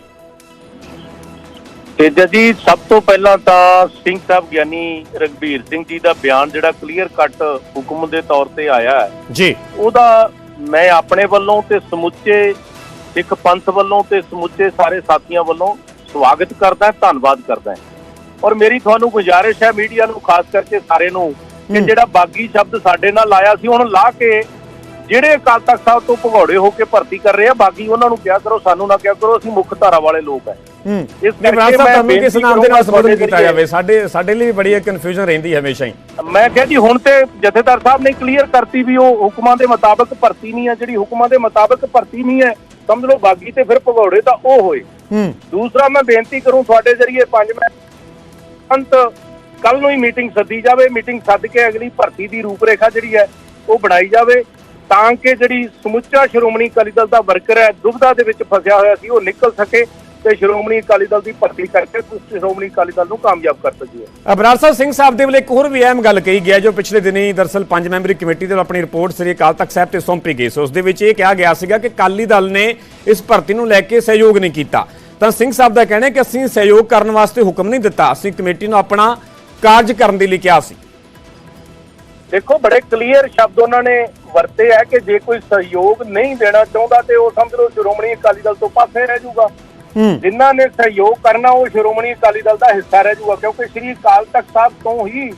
ਤੇਜਾ ਜੀ ਸਭ ਤੋਂ ਪਹਿਲਾਂ ਤਾਂ ਸਿੰਘ ਸਾਹਿਬ ਗਿਆਨੀ ਰਗਵੀਰ ਸਿੰਘ ਜੀ ਦਾ ਬਿਆਨ ਜਿਹੜਾ ਕਲੀਅਰ ਕੱਟ ਹੁਕਮ ਦੇ ਤੌਰ ਤੇ ਆਇਆ ਹੈ।
ਜੀ।
ਉਹਦਾ ਮੈਂ ਆਪਣੇ ਵੱਲੋਂ ਤੇ ਸਮੁੱਚੇ ਸਿੱਖ ਪੰਥ ਵੱਲੋਂ ਤੇ ਸਮੁੱਚੇ ਸਾਰੇ ਸਾਥੀਆਂ ਵੱਲੋਂ ਸਵਾਗਤ ਕਰਦਾ ਧੰਨਵਾਦ ਕਰਦਾ ਔਰ ਮੇਰੀ ਤੁਹਾਨੂੰ ਗੁਜ਼ਾਰਿਸ਼ ਹੈ ਮੀਡੀਆ ਨੂੰ ਖਾਸ ਕਰਕੇ ਸਾਰੇ ਨੂੰ ਕਿ। ਜਿਹੜਾ ਬਾਗੀ ਸ਼ਬਦ ਸਾਡੇ ਨਾਲ ਆਇਆ ਸੀ ਹੁਣ ਲਾ ਕੇ ਜਿਹੜੇ ਅਕਾਲ ਤਖਤ ਸਾਹਿਬ ਤੋਂ ਭਗੌੜੇ ਹੋ ਕੇ ਭਰਤੀ ਕਰ ਰਹੇ ਆ ਬਾਗੀ ਉਹਨਾਂ ਨੂੰ ਕਿਹਾ ਕਰੋ ਸਾਨੂੰ ਨਾ ਕਿਹਾ ਕਰੋ ਅਸੀਂ ਮੁੱਖ ਧਾਰਾ ਵਾਲੇ ਲੋਕ ਹੂੰ। ਇਸ ਕਰਕੇ ਮੈਂ
ਤੁਹਾਨੂੰ ਕਿਸ ਨਾਮ ਦੇ ਨਾਲ ਸੰਬੋਧਨ ਕੀਤਾ ਜਾਵੇ? ਸਾਡੇ ਸਾਡੇ ਲਈ ਵੀ ਬੜੀ ਕਨਫਿਊਜ਼ਨ ਰਹਿੰਦੀ ਹੈ ਹਮੇਸ਼ਾ ਹੀ।
ਮੈਂ ਕਿਹਾ ਜੀ ਹੁਣ ਤੇ ਜਥੇਦਾਰ ਸਾਹਿਬ ਨੇ ਕਲੀਅਰ ਕਰਤੀ ਵੀ ਉਹ ਹੁਕਮਾਂ ਦੇ ਮੁਤਾਬਕ ਭਰਤੀ ਨਹੀਂ ਹੈ ਜਿਹੜੀ ਹੁਕਮਾਂ ਦੇ ਮੁਤਾਬਕ ਭਰਤੀ ਨਹੀਂ ਹੈ ਸਮਝ ਲਓ ਬਾਗੀ ਤੇ ਫਿਰ ਭਗੌੜੇ ਤਾਂ ਉਹ ਹੋਏ।
ਹੂੰ।
ਦੂਸਰਾ ਮੈਂ ਬੇਨਤੀ ਕਰੂੰ ਤੁਹਾਡੇ ਜਰੀਏ ਪੰਜ ਮੈਂ ਅੰਤ ਕੱਲ ਨੂੰ ਹੀ ਮੀਟਿੰਗ ਸੱਦੀ ਜਾਵੇ ਮੀਟਿੰਗ ਸੱਦ ਕੇ ਅਗਲੀ ਭਰਤੀ ਦੀ ਰੂਪਰੇਖਾ ਜਿਹੜੀ ਹੈ ਉਹ ਬਣਾਈ ਜਾਵੇ ਤਾਂ ਕਿ ਜਿਹੜੀ ਸਮੁੱਚਾ ਸ਼੍ਰੋਮਣੀ ਅਕਾਲੀ ਦਲ ਦਾ ਵਰਕਰ ਹੈ ਦੁਬਿਧਾ ਦੇ ਵਿੱਚ ਫਸਿਆ ਹੋਇਆ ਸੀ ਉਹ ਨਿਕਲ ਸਕੇ। ਤੇ ਸ਼੍ਰੋਮਣੀ ਅਕਾਲੀ ਦਲ ਦੀ ਭਰਤੀ ਕਰਕੇ ਸ਼੍ਰੋਮਣੀ ਅਕਾਲੀ ਦਲ ਨੂੰ ਕਾਮਯਾਬ ਕਰ ਸਕੀਏ।
ਅਬਰਾਰ ਸਾਹਿਬ ਸਿੰਘ ਸਾਹਿਬ ਦੇ ਵੱਲ ਇੱਕ ਹੋਰ ਵੀ ਅਹਿਮ ਗੱਲ ਕਹੀ ਗਿਆ ਜੋ ਪਿਛਲੇ ਦਿਨੀ ਦਰਸਲ ਪੰਜ ਮੈਂਬਰੀ ਕਮੇਟੀ ਦੇ ਵੱਲੋਂ ਆਪਣੀ ਰਿਪੋਰਟ ਸ੍ਰੀ ਅਕਾਲ ਤਖਤ ਸਾਹਿਬ ਤੇ ਸੌਂਪੀ ਗਈ ਸੀ। ਉਸ ਦੇ ਵਿੱਚ ਇਹ ਕਿਹਾ ਗਿਆ ਸੀਗਾ ਕਿ ਕਾਲੀ ਦਲ ਨੇ ਇਸ ਭਰਤੀ ਨੂੰ ਲੈ ਕੇ ਸਹਿਯੋਗ ਨਹੀਂ ਕੀਤਾ। ਤਾਂ ਸਿੰਘ ਸਾਹਿਬ ਦਾ ਕਹਿਣਾ ਹੈ ਕਿ ਅਸੀਂ ਸਹਿਯੋਗ ਕਰਨ ਵਾਸਤੇ ਹੁਕਮ ਨਹੀਂ ਦਿੱਤਾ ਅਸੀਂ ਕਮੇਟੀ ਨੂੰ ਆਪਣਾ ਕਾਰਜ ਕਰਨ ਦੇ ਲਈ ਕਿਹਾ ਸੀ।
ਦੇਖੋ ਬੜੇ ਕਲੀਅਰ ਸ਼ਬਦ ਉਹਨਾਂ ਨੇ ਵਰਤੇ ਹੈ ਕਿ ਜੇ ਕੋਈ ਸਹਿਯੋਗ ਨਹੀਂ ਦੇਣਾ ਚਾਹੁੰਦਾ ਤੇ ਉਹ ਸਮਝ ਲਓ ਸ਼੍ਰੋਮਣੀ ਅਕਾਲੀ ਦਲ ਤੋਂ ਪਾਸੇ ਰਹਿ ਜਾਊਗਾ। ਜਿਨ੍ਹਾਂ ਨੇ ਸਹਿਯੋਗ ਕਰਨਾ ਉਹ ਸ਼੍ਰੋਮਣੀ ਅਕਾਲੀ ਦਲ ਦਾ ਹਿੱਸਾ ਰਹਿ ਜਾਊਗਾ ਕਿਉਂਕਿ ਸ਼੍ਰੀ ਅਕਾਲ ਤਖਤ ਸਾਹਿਬ ਤੋਂ ਹੀ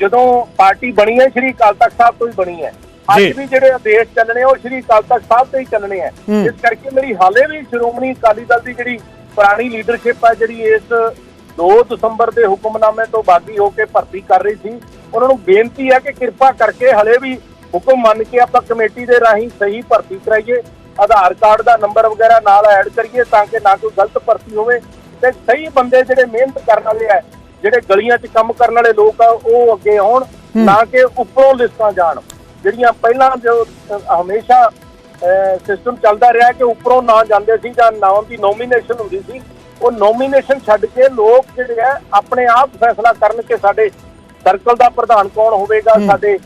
ਜਦੋਂ ਪਾਰਟੀ ਬਣੀ ਹੈ ਸ਼੍ਰੀ ਅਕਾਲ ਤਖਤ ਸਾਹਿਬ ਤੋਂ ਹੀ ਬਣੀ ਹੈ ਅੱਜ। ਵੀ ਜਿਹੜੇ ਆਦੇਸ਼ ਚੱਲਣੇ ਆ, ਉਹ ਸ਼੍ਰੀ ਅਕਾਲ ਤਖਤ ਸਾਹਿਬ ਤੇ ਹੀ ਚੱਲਣੇ ਆ। ਇਸ ਕਰਕੇ ਮੇਰੀ ਹਾਲੇ ਵੀ ਸ਼੍ਰੋਮਣੀ ਅਕਾਲੀ ਦਲ ਦੀ ਜਿਹੜੀ ਪੁਰਾਣੀ ਲੀਡਰਸ਼ਿਪ ਹੈ ਜਿਹੜੀ ਇਸ 2 ਦਸੰਬਰ ਦੇ ਹੁਕਮਨਾਮੇ ਤੋਂ ਬਾਗੀ ਹੋ ਕੇ ਭਰਤੀ ਕਰ ਰਹੀ ਸੀ ਉਹਨਾਂ ਨੂੰ ਬੇਨਤੀ ਹੈ ਕਿ ਕਿਰਪਾ ਕਰਕੇ ਹਲੇ ਵੀ ਹੁਕਮ ਮੰਨ ਕੇ ਆਪਾਂ ਕਮੇਟੀ ਦੇ ਰਾਹੀਂ ਸਹੀ ਭਰਤੀ ਕਰਾਈਏ ਆਧਾਰ ਕਾਰਡ ਦਾ ਨੰਬਰ ਵਗੈਰਾ ਨਾਲ ਐਡ ਕਰੀਏ ਤਾਂ ਕਿ ਨਾ ਕੋਈ ਗਲਤ ਭਰਤੀ ਹੋਵੇ ਤੇ ਸਹੀ ਬੰਦੇ ਜਿਹੜੇ ਮਿਹਨਤ ਕਰਨ ਵਾਲੇ ਆ ਜਿਹੜੇ ਗਲੀਆਂ 'ਚ ਕੰਮ ਕਰਨ ਵਾਲੇ ਲੋਕ ਆ ਉਹ ਅੱਗੇ ਆਉਣ ਨਾ ਕਿ ਉੱਪਰੋਂ ਲਿਸਟਾਂ ਜਾਣ। ਜਿਹੜੀਆਂ ਪਹਿਲਾਂ ਜੋ ਹਮੇਸ਼ਾ ਸਿਸਟਮ ਚੱਲਦਾ ਰਿਹਾ ਕਿ ਉੱਪਰੋਂ ਨਾਂ ਜਾਂਦੇ ਸੀ ਜਾਂ ਨਾਮ ਦੀ ਨੋਮੀਨੇਸ਼ਨ ਹੁੰਦੀ ਸੀ ਉਹ ਨੋਮੀਨੇਸ਼ਨ ਛੱਡ ਕੇ ਲੋਕ ਜਿਹੜੇ ਆ ਆਪਣੇ ਆਪ ਫੈਸਲਾ ਕਰਨ ਕਿ ਸਾਡੇ ਸਰਕਲ ਦਾ ਪ੍ਰਧਾਨ ਕੌਣ ਹੋਵੇਗਾ ਸਾਡੇ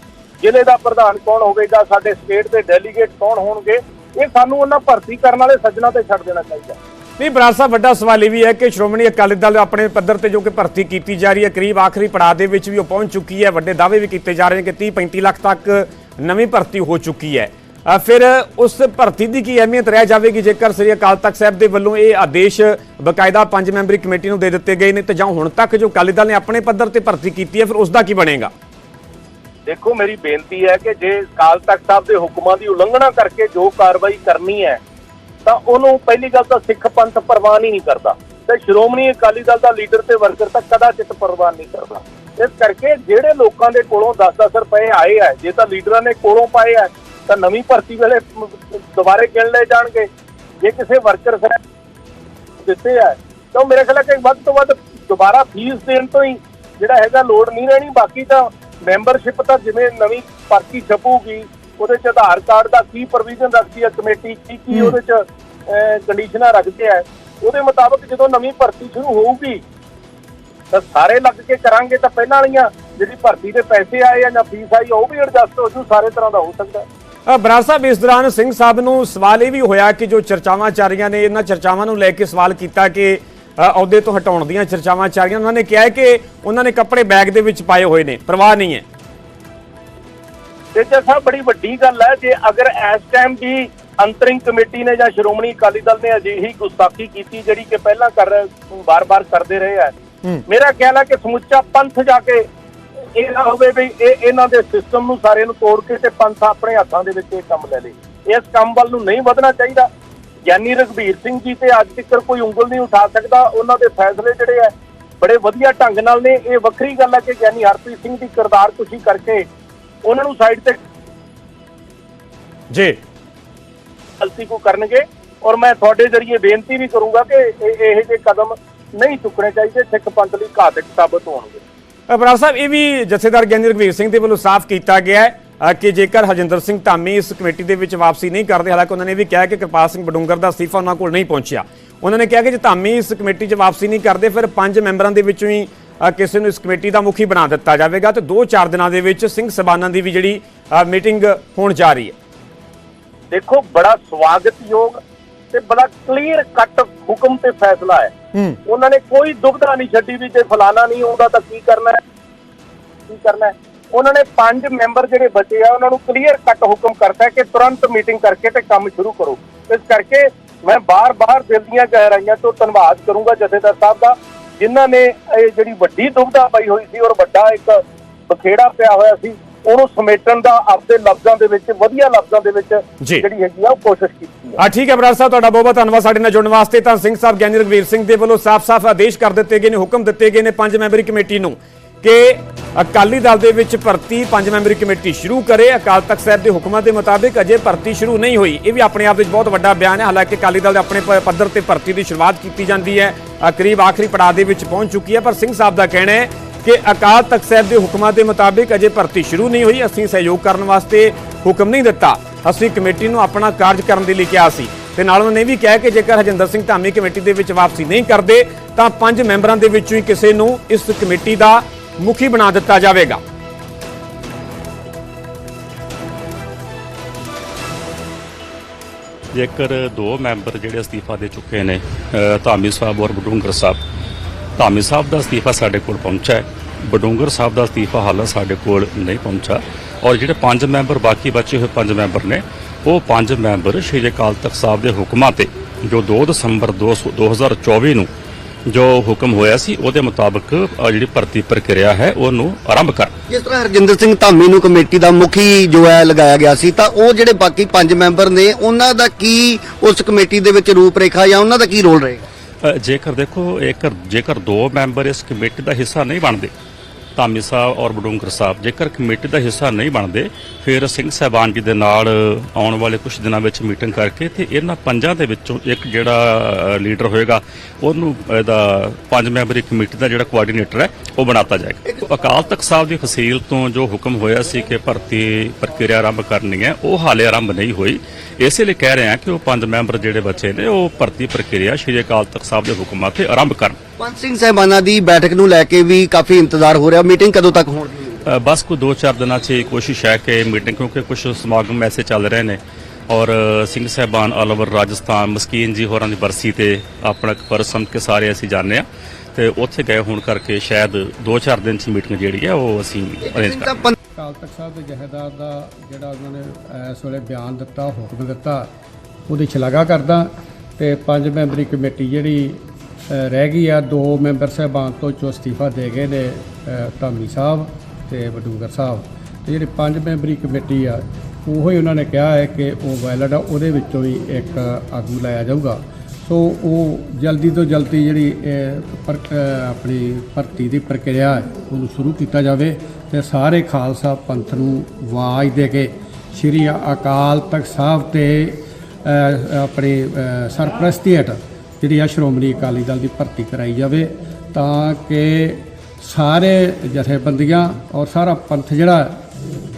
ਜ਼ਿਲ੍ਹੇ ਦਾ ਪ੍ਰਧਾਨ ਕੌਣ ਹੋਵੇਗਾ ਸਾਡੇ ਸਟੇਟ ਦੇ ਡੈਲੀਗੇਟ ਕੌਣ ਹੋਣਗੇ ਇਹ ਸਾਨੂੰ ਉਹਨਾਂ ਭਰਤੀ ਕਰਨ ਵਾਲੇ ਸੱਜਣਾ ਤੇ ਛੱਡ ਦੇਣਾ ਚਾਹੀਦਾ।
ਨਹੀਂ, ਬਰਾੜ ਸਾਹਿਬ, ਵੱਡਾ ਸਵਾਲ ਇਹ ਵੀ ਹੈ ਕਿ ਸ਼੍ਰੋਮਣੀ ਅਕਾਲੀ ਦਲ ਆਪਣੇ ਪੱਧਰ ਤੇ ਜੋ ਕਿ ਭਰਤੀ ਕੀਤੀ ਜਾ ਰਹੀ ਹੈ, ਕਰੀਬ ਆਖਰੀ ਪੜਾਅ ਦੇ ਵਿੱਚ ਵੀ ਉਹ ਪਹੁੰਚ ਚੁੱਕੀ ਹੈ, ਵੱਡੇ ਦਾਅਵੇ ਵੀ ਕੀਤੇ ਜਾ ਰਹੇ ਨੇ ਕਿ 30 35 ਲੱਖ ਤੱਕ ਨਵੀਂ ਭਰਤੀ ਹੋ ਚੁੱਕੀ ਹੈ। ਫਿਰ ਉਸ ਭਰਤੀ ਦੀ ਕੀ ਅਹਿਮੀਅਤ ਰਹਿ ਜਾਵੇਗੀ? ਜੇਕਰ ਸ੍ਰੀ ਅਕਾਲ ਤਖਤ ਸਾਹਿਬ ਦੇ ਵੱਲੋਂ ਇਹ ਆਦੇਸ਼ ਬਕਾਇਦਾ ਪੰਜ ਮੈਂਬਰੀ ਕਮੇਟੀ ਨੂੰ ਦੇ ਦਿੱਤੇ ਗਏ ਨੇ, ਤੇ ਜਾਂ ਹੁਣ ਤੱਕ ਜੋ ਅਕਾਲੀ ਦਲ ਨੇ ਆਪਣੇ ਪੱਧਰ ਤੇ ਭਰਤੀ ਕੀਤੀ ਹੈ, ਫਿਰ ਉਸ ਦਾ ਕੀ ਬਣੇਗਾ?
ਦੇਖੋ, ਮੇਰੀ ਬੇਨਤੀ ਹੈ ਕਿ ਜੇ ਅਕਾਲ ਤਖਤ ਸਾਹਿਬ ਦੇ ਹੁਕਮਾਂ ਦੀ ਉਲੰਘਣਾ ਕਰਕੇ ਜੋ ਕਾਰਵਾਈ ਕਰਨੀ ਹੈ, ਤਾਂ ਉਹਨੂੰ ਪਹਿਲੀ ਗੱਲ ਤਾਂ ਸਿੱਖ ਪੰਥ ਪ੍ਰਵਾਨ ਹੀ ਨਹੀਂ ਕਰਦਾ। ਤੇ ਸ਼੍ਰੋਮਣੀ ਅਕਾਲੀ ਦਲ ਦਾ ਲੀਡਰ ਤੇ ਵਰਕਰ ਤਾਂ ਕਦਾਚਿਤ ਪ੍ਰਵਾਨ ਨਹੀਂ ਕਰਦਾ। ਇਸ ਕਰਕੇ ਜਿਹੜੇ ਲੋਕਾਂ ਦੇ ਕੋਲੋਂ 10-10 ਰੁਪਏ ਆਏ ਆ, ਜੇ ਤਾਂ ਲੀਡਰਾਂ ਨੇ ਕੋਲੋਂ ਪਾਏ ਆ, ਤਾਂ ਨਵੀਂ ਭਰਤੀ ਵੇਲੇ ਦੁਬਾਰੇ ਗਿਣ ਲਏ ਜਾਣਗੇ। ਜੇ ਕਿਸੇ ਵਰਕਰ ਸਾਹਿਬ ਦਿੱਤੇ ਆ, ਤਾਂ ਮੇਰੇ ਖਿਆਲ ਹੈ ਕਿ ਵੱਧ ਤੋਂ ਵੱਧ ਦੁਬਾਰਾ ਫੀਸ ਦੇਣ ਤੋਂ ਹੀ ਜਿਹੜਾ ਹੈਗਾ ਲੋੜ ਨਹੀਂ ਰਹਿਣੀ, ਬਾਕੀ ਤਾਂ ਮੈਂਬਰਸ਼ਿਪ ਤਾਂ ਜਿਵੇਂ ਨਵੀਂ ਪਰਚੀ ਛਪੂਗੀ ਉਹਦੇ ਚ ਆਧਾਰ ਕਾਰਡ ਦਾ ਕੀ ਪ੍ਰੋਵੀਜ਼ਨ ਰੱਖਦੀ ਹੈ ਕਮੇਟੀ ਕੀ ਕੀ ਉਹਦੇ ਚ ਕੰਡੀਸ਼ਨਾਂ ਰੱਖਦੇ ਆ। ਉਹਦੇ ਮੁਤਾਬਕ ਜਦੋਂ ਨਵੀਂ ਭਰਤੀ ਸ਼ੁਰੂ ਹੋਊਗੀ ਤਾਂ ਸਾਰੇ ਲੱਗ ਕੇ ਕਰਾਂਗੇ ਤਾਂ ਪਹਿਲਾਂ ਵਾਲੀਆਂ ਜਿਹੜੀ ਭਰਤੀ ਦੇ ਪੈਸੇ ਆਏ ਆ ਜਾਂ ਫੀਸ ਆਈ ਉਹ ਵੀ ਐਡਜਸਟ ਹੋ ਜੂ ਸਾਰੇ ਤਰ੍ਹਾਂ ਦਾ ਹੋ ਸਕਦਾ
ਬਰਾੜ ਸਾਹਿਬ ਇਸ ਦੌਰਾਨ ਸਿੰਘ ਸਾਹਿਬ ਨੂੰ ਸਵਾਲ ਇਹ ਵੀ ਹੋਇਆ ਕਿ ਜੋ ਚਰਚਾਵਾਂ ਚੱਲ ਰਹੀਆਂ ਨੇ ਇਹਨਾਂ ਚਰਚਾਵਾਂ ਨੂੰ ਲੈ ਕੇ ਸਵਾਲ ਕੀਤਾ ਕਿ ਅਹੁਦੇ ਤੋਂ ਹਟਾਉਣ ਦੀਆਂ ਚਰਚਾਵਾਂ ਚੱਲ ਰਹੀਆਂ। ਉਹਨਾਂ ਨੇ ਕਿਹਾ ਹੈ ਕਿ ਉਹਨਾਂ ਨੇ ਕੱਪੜੇ ਬੈਗ ਦੇ ਵਿੱਚ ਪਾਏ ਹੋਏ ਨੇ ਪਰਵਾਹ ਨਹੀਂ ਹੈ।
ਤੇਜਾ ਸਾਹਿਬ ਬੜੀ ਵੱਡੀ ਗੱਲ ਹੈ ਜੇ ਅਗਰ ਇਸ ਟਾਈਮ ਵੀ ਅੰਤਰਿੰਗ ਕਮੇਟੀ ਨੇ ਜਾਂ ਸ਼੍ਰੋਮਣੀ ਅਕਾਲੀ ਦਲ ਨੇ ਅਜਿਹੀ ਗੁਸਤਾਖੀ ਕੀਤੀ ਜਿਹੜੀ ਕਿ ਪਹਿਲਾਂ ਕਰ ਬਾਰ-ਬਾਰ ਕਰਦੇ ਰਹੇ ਆ ਮੇਰਾ ਖਿਆਲ ਹੈ ਕਿ ਸਮੁੱਚਾ ਪੰਥ ਜਾ ਕੇ ਇਹ ਨਾ ਹੋਵੇ ਵੀ ਇਹ ਇਹਨਾਂ ਦੇ ਸਿਸਟਮ ਨੂੰ ਸਾਰੇ ਨੂੰ ਤੋੜ ਕੇ ਤੇ ਪੰਥ ਆਪਣੇ ਹੱਥਾਂ ਦੇ ਵਿੱਚ ਇਹ ਕੰਮ ਲੈ ਲੇ। ਇਸ ਕੰਮ ਵੱਲ ਨੂੰ ਨਹੀਂ ਵਧਣਾ ਚਾਹੀਦਾ। ਗਿਆਨੀ ਰਘਬੀਰ ਸਿੰਘ ਜੀ ਤੇ ਅੱਜ ਤੱਕ ਕੋਈ ਉਂਗਲ ਨਹੀਂ ਉਠਾ ਸਕਦਾ ਉਹਨਾਂ ਦੇ ਫੈਸਲੇ ਜਿਹੜੇ ਆ ਬੜੇ ਵਧੀਆ ਢੰਗ ਨਾਲ ਨੇ। ਇਹ ਵੱਖਰੀ ਗੱਲ ਹੈ ਕਿ ਗਿਆਨੀ ਹਰਪ੍ਰੀਤ ਸਿੰਘ ਦੀ ਕਿਰਦਾਰ ਕੁਸ਼ੀ ਕਰਕੇ ਉਹਨਾਂ ਨੂੰ ਸਾਈਡ ਤੇ
ਜੀ।
ਗਲਤੀ ਕੋ ਕਰਨਗੇ। ਔਰ ਮੈਂ ਤੁਹਾਡੇ ਜ਼ਰੀਏ ਬੇਨਤੀ ਵੀ ਕਰੂੰਗਾ ਕਿ ਇਹ ਇਹੋ ਜਿਹੇ ਕਦਮ ਨਹੀਂ ਚੁੱਕਣੇ ਚਾਹੀਦੇ ਸਿੱਖ ਪੰਥ ਲਈ ਘਾਤਕ ਸਾਬਤ ਹੋਣਗੇ।
ਬਰਾੜ ਸਾਹਿਬ ਇਹ ਵੀ ਜਥੇਦਾਰ ਗਿਆਨੀ ਰਘਵੀਰ ਸਿੰਘ ਦੇ ਵੱਲੋਂ ਸਾਫ਼ ਕੀਤਾ ਗਿਆ ਹੈ। ਕਿ ਜੇਕਰ ਹਰਜਿੰਦਰ ਸਿੰਘ ਧਾਮੀ ਇਸ ਕਮੇਟੀ ਦੇ ਵਿੱਚ ਵਾਪਸੀ ਨਹੀਂ ਕਰਦੇ ਹਾਲਾਂਕਿ ਉਹਨਾਂ ਨੇ ਵੀ ਕਿਹਾ ਕਿ ਕਿਰਪਾਲ ਸਿੰਘ ਬਡੂੰਗਰ ਦਾ ਅਸਤੀਫਾ ਉਹਨਾਂ ਕੋਲ ਨਹੀਂ ਪਹੁੰਚਿਆ। ਉਹਨਾਂ ਨੇ ਕਿਹਾ ਕਿ ਜੇ ਧਾਮੀ ਇਸ ਕਮੇਟੀ 'ਚ ਵਾਪਸੀ ਨਹੀਂ ਕਰਦੇ ਫਿਰ ਪੰਜ ਮੈਂਬਰਾਂ ਦੇ ਵਿੱਚੋਂ ਹੀ ਕਿਸੇ ਨੂੰ ਇਸ ਕਮੇਟੀ ਦਾ ਮੁਖੀ ਬਣਾ ਦਿੱਤਾ ਜਾਵੇਗਾ। ਤੇ 2-4 ਦਿਨਾਂ ਦੇ ਵਿੱਚ ਸਿੰਘ ਸਬਾਨਾਂ ਦੀ ਵੀ ਜਿਹੜੀ ਮੀਟਿੰਗ ਹੋਣ ਜਾ ਰਹੀ ਹੈ।
ਦੇਖੋ ਬੜਾ ਸਵਾਗਤਯੋਗ ਤੇ ਬੜਾ ਕਲੀਅਰ ਕੱਟ ਹੁਕਮ ਤੇ ਫੈਸਲਾ ਹੈ।
ਹੂੰ।
ਉਹਨਾਂ ਨੇ ਕੋਈ ਦੁਬਧਾ ਨਹੀਂ ਛੱਡੀ ਵੀ ਜੇ ਫਲਾਣਾ ਨਹੀਂ ਆਉਂਦਾ ਤਾਂ ਕੀ ਕਰਨਾ ਹੈ? ਕੀ ਕਰਨਾ ਹੈ? ਉਹਨਾਂ ਨੇ ਪੰਜ ਮੈਂਬਰ ਜਿਹੜੇ ਬਚੇ ਆ ਉਹਨਾਂ ਨੂੰ ਕਲੀਅਰ ਕੱਟ ਹੁਕਮ ਕਰਤਾ ਕਿ ਤੁਰੰਤ ਮੀਟਿੰਗ ਕਰਕੇ ਤੇ ਕੰਮ ਸ਼ੁਰੂ ਕਰੋ। ਇਸ ਕਰਕੇ ਮੈਂ ਬਾਰ-ਬਾਰ ਦਿਲ ਦੀਆਂ ਗਹਿਰਾਈਆਂ ਤੋਂ ਧੰਨਵਾਦ ਕਰੂੰਗਾ ਜਥੇਦਾਰ ਸਾਹਿਬ ਦਾ ਜਿਨ੍ਹਾਂ ਨੇ ਇਹ ਜਿਹੜੀ ਵੱਡੀ ਦੁਬਧਾ ਪਈ ਹੋਈ ਸੀ ਔਰ ਵੱਡਾ ਇੱਕ ਬਖੇੜਾ ਪਿਆ ਹੋਇਆ ਸੀ ਉਹਨੂੰ ਸਮੇਟਣ ਦਾ ਆਪਦੇ ਲਫ਼ਜ਼ਾਂ ਦੇ ਵਿੱਚ ਵਧੀਆ ਲਫ਼ਜ਼ਾਂ ਦੇ ਵਿੱਚ। ਜਿਹੜੀ ਹੈਗੀ ਆ ਉਹ ਕੋਸ਼ਿਸ਼ ਕੀਤੀ
ਆ ਠੀਕ ਹੈ ਬਰਾੜ ਸਾਹਿਬ ਤੁਹਾਡਾ ਬਹੁਤ ਬਹੁਤ ਧੰਨਵਾਦ। ਸਾਡੇ ਨਾਲ ਜੁੜਨ ਵਾਸਤੇ ਤਾਂ ਸਿੰਘ ਸਾਹਿਬ ਗਿਆਨੀ ਰਘਵੀਰ ਸਿੰਘ ਦੇ ਵੱਲੋਂ ਸਾਫ਼-ਸਾਫ਼ ਆਦੇਸ਼ ਕਰ ਦਿੱਤੇ ਗਏ ਨੇ ਹੁਕਮ ਦਿੱਤੇ ਗਏ ਨੇ ਪੰਜ ਮੈਂਬਰੀ ਕਮੇਟੀ ਨੂੰ। ਕਿ ਅਕਾਲੀ ਦਲ ਦੇ ਵਿੱਚ ਭਰਤੀ ਪੰਜ ਮੈਂਬਰੀ ਕਮੇਟੀ ਸ਼ੁਰੂ ਕਰੇ। ਅਕਾਲ ਤਖਤ ਸਾਹਿਬ ਦੇ ਹੁਕਮਾਂ ਦੇ ਮੁਤਾਬਿਕ ਅਜੇ ਭਰਤੀ ਸ਼ੁਰੂ ਨਹੀਂ ਹੋਈ। ਇਹ ਵੀ ਆਪਣੇ ਆਪ ਵਿੱਚ ਬਹੁਤ ਵੱਡਾ ਬਿਆਨ ਹੈ। ਹਾਲਾਂਕਿ ਅਕਾਲੀ ਦਲ ਦੇ ਆਪਣੇ ਪ- ਪੱਧਰ ਤੇ ਭਰਤੀ ਦੀ ਸ਼ੁਰੂਆਤ ਕੀਤੀ ਜਾਂਦੀ ਹੈ। ਕਰੀਬ ਆਖਰੀ ਪੜਾਅ ਦੇ ਵਿੱਚ ਪਹੁੰਚ ਚੁੱਕੀ ਹੈ। ਪਰ ਸਿੰਘ ਸਾਹਿਬ ਦਾ ਕਹਿਣਾ ਹੈ ਕਿ ਅਕਾਲ ਤਖਤ ਸਾਹਿਬ ਦੇ ਹੁਕਮਾਂ ਦੇ ਮੁਤਾਬਿਕ ਅਜੇ ਭਰਤੀ ਸ਼ੁਰੂ ਨਹੀਂ ਹੋਈ। ਅਸੀਂ ਸਹਿਯੋਗ ਕਰਨ ਵਾਸਤੇ ਹੁਕਮ ਨਹੀਂ ਦਿੱਤਾ। ਅਸੀਂ ਕਮੇਟੀ ਨੂੰ ਆਪਣਾ ਕਾਰਜ ਕਰਨ ਦੇ ਲਈ ਕਿਹਾ ਸੀ। ਤੇ ਨਾਲ ਉਹਨਾਂ ਨੇ ਵੀ ਕਿਹਾ ਕਿ ਜੇਕਰ ਹਜਿੰਦਰ ਸਿੰਘ ਧਾਮੀ ਕਮੇਟੀ ਦੇ ਵਿੱਚ ਵਾਪਸੀ ਨਹੀਂ ਕਰਦੇ, ਤਾਂ ਪੰਜ ਮੈਂਬਰਾਂ ਦੇ ਵਿੱਚੋਂ ਹੀ ਕਿਸੇ ਨੂੰ ਇਸ ਕਮੇਟੀ ਦਾ ਮੁਖੀ ਬਣਾ ਦਿੱਤਾ ਜਾਵੇਗਾ।
ਜੇਕਰ ਦੋ ਮੈਂਬਰ ਜਿਹੜੇ ਅਸਤੀਫਾ ਦੇ ਚੁੱਕੇ ਨੇ ਧਾਮੀ ਸਾਹਿਬ ਔਰ ਬਡੂੰਗਰ ਸਾਹਿਬ, ਧਾਮੀ ਸਾਹਿਬ ਦਾ ਅਸਤੀਫਾ ਸਾਡੇ ਕੋਲ ਪਹੁੰਚਾ ਹੈ, ਬਡੂੰਗਰ ਸਾਹਿਬ ਦਾ ਅਸਤੀਫਾ ਹਾਲੇ ਸਾਡੇ ਕੋਲ ਨਹੀਂ ਪਹੁੰਚਾ ਔਰ ਜਿਹੜੇ ਪੰਜ ਮੈਂਬਰ ਬਾਕੀ ਬਚੇ ਹੋਏ ਪੰਜ ਮੈਂਬਰ ਨੇ, ਉਹ ਪੰਜ ਮੈਂਬਰ ਸ਼੍ਰੀ ਅਕਾਲ ਤਖਤ ਸਾਹਿਬ ਦੇ ਹੁਕਮਾਂ ਤੇ, ਜੋ 2 ਦਸੰਬਰ 2024 ਨੂੰ ਜੋ ਹੁਕਮ ਹੋਇਆ ਸੀ ਉਹਦੇ ਮੁਤਾਬਕ ਅ, ਜਿਹੜੀ ਭਰਤੀ ਪ੍ਰਕਿਰਿਆ ਹੈ ਉਹਨੂੰ ਆਰੰਭ ਕਰ।
ਜਿਸ ਤਰ੍ਹਾਂ ਹਰਜਿੰਦਰ ਸਿੰਘ ਧਾਮੀ ਨੂੰ ਕਮੇਟੀ ਦਾ ਮੁਖੀ ਜੋ ਹੈ ਲਗਾਇਆ ਗਿਆ ਸੀ ਤਾਂ ਉਹ ਜਿਹੜੇ ਬਾਕੀ ਪੰਜ ਮੈਂਬਰ ਨੇ ਉਹਨਾਂ ਦਾ ਕੀ ਉਸ ਕਮੇਟੀ ਦੇ ਵਿੱਚ ਰੂਪਰੇਖਾ ਜਾਂ ਉਹਨਾਂ ਦਾ ਕੀ ਰੋਲ ਰਹੇਗਾ
ਅ, ਜੇਕਰ ਦੇਖੋ ਇੱਕ ਜੇਕਰ ਦੋ ਮੈਂਬਰ ਇਸ ਕਮੇਟੀ ਦਾ ਹਿੱਸਾ ਨਹੀਂ ਬਣਦੇ ਧਾਮੀ ਸਾਹਿਬ ਔਰ ਬਡੂੰਗਰ ਸਾਹਿਬ ਜੇਕਰ ਕਮੇਟੀ ਦਾ ਹਿੱਸਾ ਨਹੀਂ ਬਣਦੇ ਫਿਰ ਸਿੰਘ ਸਾਹਿਬਾਨ ਜੀ ਦੇ ਨਾਲ ਆਉਣ ਵਾਲੇ ਕੁਝ ਦਿਨਾਂ ਵਿੱਚ ਮੀਟਿੰਗ ਕਰਕੇ ਤੇ ਇਹਨਾਂ ਪੰਜਾਂ ਦੇ ਵਿੱਚੋਂ ਇੱਕ ਜਿਹੜਾ ਲੀਡਰ ਹੋਏਗਾ ਉਹਨੂੰ ਇਹਦਾ ਪੰਜ ਮੈਂਬਰੀ ਕਮੇਟੀ ਦਾ ਜਿਹੜਾ ਕੋਆਰਡੀਨੇਟਰ ਹੈ ਉਹ ਬਣਾਤਾ ਜਾਏਗਾ। ਅਕਾਲ ਤਖਤ ਸਾਹਿਬ ਦੀ ਫਸੀਲ ਤੋਂ ਜੋ ਹੁਕਮ ਹੋਇਆ ਸੀ ਕਿ ਭਰਤੀ ਪ੍ਰਕਿਰਿਆ ਆਰੰਭ ਕਰਨੀ ਹੈ ਉਹ ਹਾਲੇ ਆਰੰਭ ਨਹੀਂ ਹੋਈ। ਇਸੇ ਲਈ ਕਹਿ ਰਹੇ ਹਾਂ ਕਿ ਉਹ ਪੰਜ ਮੈਂਬਰ ਜਿਹੜੇ ਬੱਚੇ ਨੇ ਉਹ ਭਰਤੀ ਪ੍ਰਕਿਰਿਆ ਸ਼੍ਰੀ ਅਕਾਲ ਤਖਤ ਸਾਹਿਬ ਦੇ ਹੁਕਮਾਂ ਤੇ ਆਰੰਭ ਕਰਨ।
ਪੰਜ ਸਿੰਘ ਸਾਹਿਬਾਨਾਂ ਦੀ ਬੈਠਕ ਨੂੰ ਲੈ ਕੇ ਵੀ ਕਾਫੀ ਇੰਤਜ਼ਾਰ ਹੋ ਰਿਹਾ। ਮੀਟਿੰਗ ਕਦੋਂ ਤੱਕ ਹੋਣ
ਅ, ਬਸ ਕੋਈ 2-4 ਦਿਨਾਂ 'ਚ ਇਹ ਕੋਸ਼ਿਸ਼ ਹੈ ਕਿ ਮੀਟਿੰਗ ਕਿਉਂਕਿ ਕੁਝ ਸਮਾਗਮ ਐਸੇ ਚੱਲ ਰਹੇ ਨੇ। ਔਰ ਸਿੰਘ ਸਾਹਿਬਾਨ ਆਲ ਓਵਰ ਰਾਜਸਥਾਨ ਮਸਕੀਨ ਜੀ ਹੋਰਾਂ ਦੀ ਬਰਸੀ ਤੇ ਆਪਣਾ ਇੱਕ ਪਰਸਮ ਕੇ ਸਾਰੇ ਅਸੀਂ ਜਾਣਦੇ ਆ ਤੇ ਉੱਥੇ ਗਏ ਹੋਣ ਕਰਕੇ ਸ਼ਾਇਦ 2-4 ਦਿਨ 'ਚ ਮੀਟਿੰਗ ਜਿਹੜੀ ਹੈ ਉਹ ਅਸੀਂ ਅਰੇਂਜ ਕਰ
ਅਕਾਲ ਤਖਤ ਸਾਹਿਬ ਦੇ ਜਹੇਦਾਰ ਦਾ ਜਿਹੜਾ ਉਹਨਾਂ ਨੇ ਇਸ ਵੇਲੇ ਬਿਆਨ ਦਿੱਤਾ ਹੁਕਮ ਦਿੱਤਾ ਉਹਦੀ ਸ਼ਲਾਘਾ ਕਰਦਾ। ਤੇ ਪੰਜ ਮੈਂਬਰੀ ਕਮੇਟੀ ਜਿਹੜੀ ਰਹਿ ਗਈ ਆ ਦੋ ਮੈਂਬਰ ਸਾਹਿਬਾਨ ਤੋਂ ਜੋ ਅਸਤੀਫਾ ਦੇ ਗਏ ਨੇ ਧਾਮੀ ਸਾਹਿਬ ਤੇ ਬਡੂੰਗਰ ਸਾਹਿਬ। ਤੇ ਜਿਹੜੀ ਪੰਜ ਮੈਂਬਰੀ ਕਮੇਟੀ ਆ ਉਹੋ ਹੀ ਉਹਨਾਂ ਨੇ ਕਿਹਾ ਹੈ ਕਿ ਉਹ ਵਾਇਲਡ ਆ ਉਹਦੇ ਵਿੱਚੋਂ ਵੀ ਇੱਕ ਆਗੂ ਲਾਇਆ ਜਾਊਗਾ। ਸੋ ਉਹ ਜਲਦੀ ਤੋਂ ਜਲਦੀ ਜਿਹੜੀ ਆਪਣੀ ਭਰਤੀ ਦੀ ਪ੍ਰਕਿਰਿਆ ਹੈ ਉਹਨੂੰ ਸ਼ੁਰੂ ਕੀਤਾ ਜਾਵੇ ਤੇ ਸਾਰੇ ਖਾਲਸਾ ਪੰਥ ਨੂੰ ਆਵਾਜ਼ ਦੇ ਕੇ ਸ੍ਰੀ ਅਕਾਲ ਤਖਤ ਸਾਹਿਬ ਤੇ ਆਪਣੀ ਅ, ਸਰਪ੍ਰਸਤੀ ਹੇਠ ਜਿਹੜੀ ਆ ਸ਼੍ਰੋਮਣੀ ਅਕਾਲੀ ਦਲ ਦੀ ਭਰਤੀ ਕਰਾਈ ਜਾਵੇ, ਤਾਂ ਕਿ ਸਾਰੇ ਜਥੇਬੰਦੀਆਂ ਔਰ ਸਾਰਾ ਪੰਥ ਜਿਹੜਾ,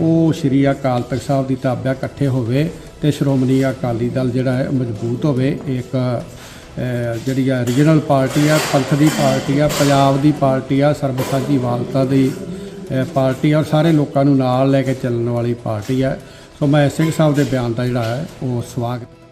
ਉਹ ਸ੍ਰੀ ਅਕਾਲ ਤਖਤ ਸਾਹਿਬ ਦੀ ਤਾਬਿਆ ਇਕੱਠੇ ਹੋਵੇ ਤੇ ਸ਼੍ਰੋਮਣੀ ਅਕਾਲੀ ਦਲ ਜਿਹੜਾ ਹੈ ਮਜ਼ਬੂਤ ਹੋਵੇ। ਇੱਕ ਜਿਹੜੀ ਆ ਰੀਜਨਲ ਪਾਰਟੀ ਆ, ਪੰਥ ਦੀ ਪਾਰਟੀ ਆ, ਪੰਜਾਬ ਦੀ ਪਾਰਟੀ ਆ ਸਰਬਸਾਂਝੀ ਵਾਲਤਾ ਦੀ ਪਾਰਟੀ ਆ, ਔਰ ਸਾਰੇ ਲੋਕਾਂ ਨੂੰ ਨਾਲ ਲੈ ਕੇ ਚੱਲਣ ਵਾਲੀ ਪਾਰਟੀ ਆ। ਸੋ ਮੈਂ ਸਿੰਘ ਸਾਹਿਬ ਦੇ ਬਿਆਨ ਦਾ ਜਿਹੜਾ ਹੈ, ਉਹ ਸਵਾਗਤ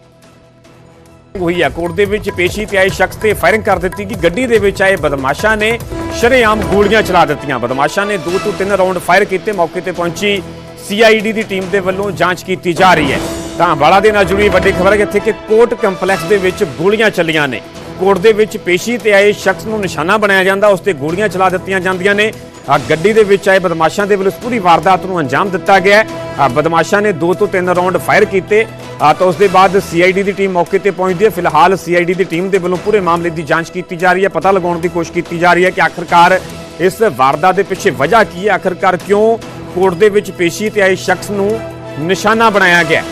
ਹੋਈ ਹੈ ਕੋਰਟ ਦੇ ਵਿੱਚ ਪੇਸ਼ੀ ਤੇ ਆਏ ਸ਼ਖਸ ਤੇ ਫਾਇਰਿੰਗ ਕਰ ਦਿੱਤੀ ਕਿ ਗੱਡੀ ਦੇ ਵਿੱਚ ਆਏ ਬਦਮਾਸ਼ਾਂ ਨੇ ਸ਼ਰੇਆਮ ਗੋਲੀਆਂ ਚਲਾ ਦਿੱਤੀਆਂ। ਬਦਮਾਸ਼ਾਂ ਨੇ ਦੋ ਤੋਂ ਤਿੰਨ ਰਾਉਂਡ ਫਾਇਰ ਕੀਤੇ। ਮੌਕੇ ਤੇ ਪਹੁੰਚੀ ਸੀਆਈਡੀ ਦੀ ਟੀਮ ਦੇ ਵੱਲੋਂ ਜਾਂਚ ਕੀਤੀ ਜਾ ਰਹੀ ਹੈ। ਤਾਂ ਬਾਲਾ ਦੇ ਨਾਲ ਜੁੜੀ ਵੱਡੀ ਖਬਰ ਹੈ ਇੱਥੇ ਕਿ ਕੋਰਟ ਕੰਪਲੈਕਸ ਦੇ ਵਿੱਚ ਗੋਲੀਆਂ ਚੱਲੀਆਂ ਨੇ। ਕੋਰਟ ਦੇ ਵਿੱਚ ਪੇਸ਼ੀ ਤੇ ਆਏ ਸ਼ਖਸ ਨੂੰ ਨਿਸ਼ਾਨਾ ਬਣਾਇਆ ਜਾਂਦਾ। ਉਸ ਤੇ ਗੋਲੀਆਂ ਚਲਾ ਦਿੱਤੀਆਂ ਜਾਂਦੀਆਂ ਨੇ। ਆ ਗੱਡੀ ਦੇ ਵਿੱਚ ਆਏ ਬਦਮਾਸ਼ਾਂ ਦੇ ਵੱਲੋਂ ਪੂਰੀ ਵਾਰਦਾਤ ਨੂੰ ਅੰਜਾਮ ਦਿੱਤਾ ਗਿਆ ਬਦਮਾਸ਼ਾਂ ਨੇ ਦੋ ਤੋਂ ਤਿੰਨ ਰਾਉਂਡ ਫਾਇਰ ਕੀਤੇ। ਤਾਂ ਉਸ ਦੇ ਬਾਅਦ ਸੀਆਈਡੀ ਦੀ ਟੀਮ ਮੌਕੇ ਤੇ ਪਹੁੰਚਦੀ ਹੈ। ਫਿਲਹਾਲ ਸੀਆਈਡੀ ਦੀ ਟੀਮ ਦੇ ਵੱਲੋਂ ਪੂਰੇ ਮਾਮਲੇ ਦੀ ਜਾਂਚ ਕੀਤੀ ਜਾ ਰਹੀ ਹੈ। ਪਤਾ ਲਗਾਉਣ ਦੀ ਕੋਸ਼ਿਸ਼ ਕੀਤੀ ਜਾ ਰਹੀ ਹੈ ਕਿ ਆਖਰਕਾਰ ਇਸ ਵਾਰਦਾਤ ਦੇ ਪਿੱਛੇ ਵਜ੍ਹਾ ਕੀ ਹੈ। ਆਖਰਕਾਰ ਕਿਉਂ ਕੋਰਟ ਦੇ ਵਿੱਚ ਪੇਸ਼ੀ ਤੇ ਆਏ ਸ਼ਖਸ ਨੂੰ ਨਿਸ਼ਾਨਾ ਬਣਾਇਆ ਗਿਆ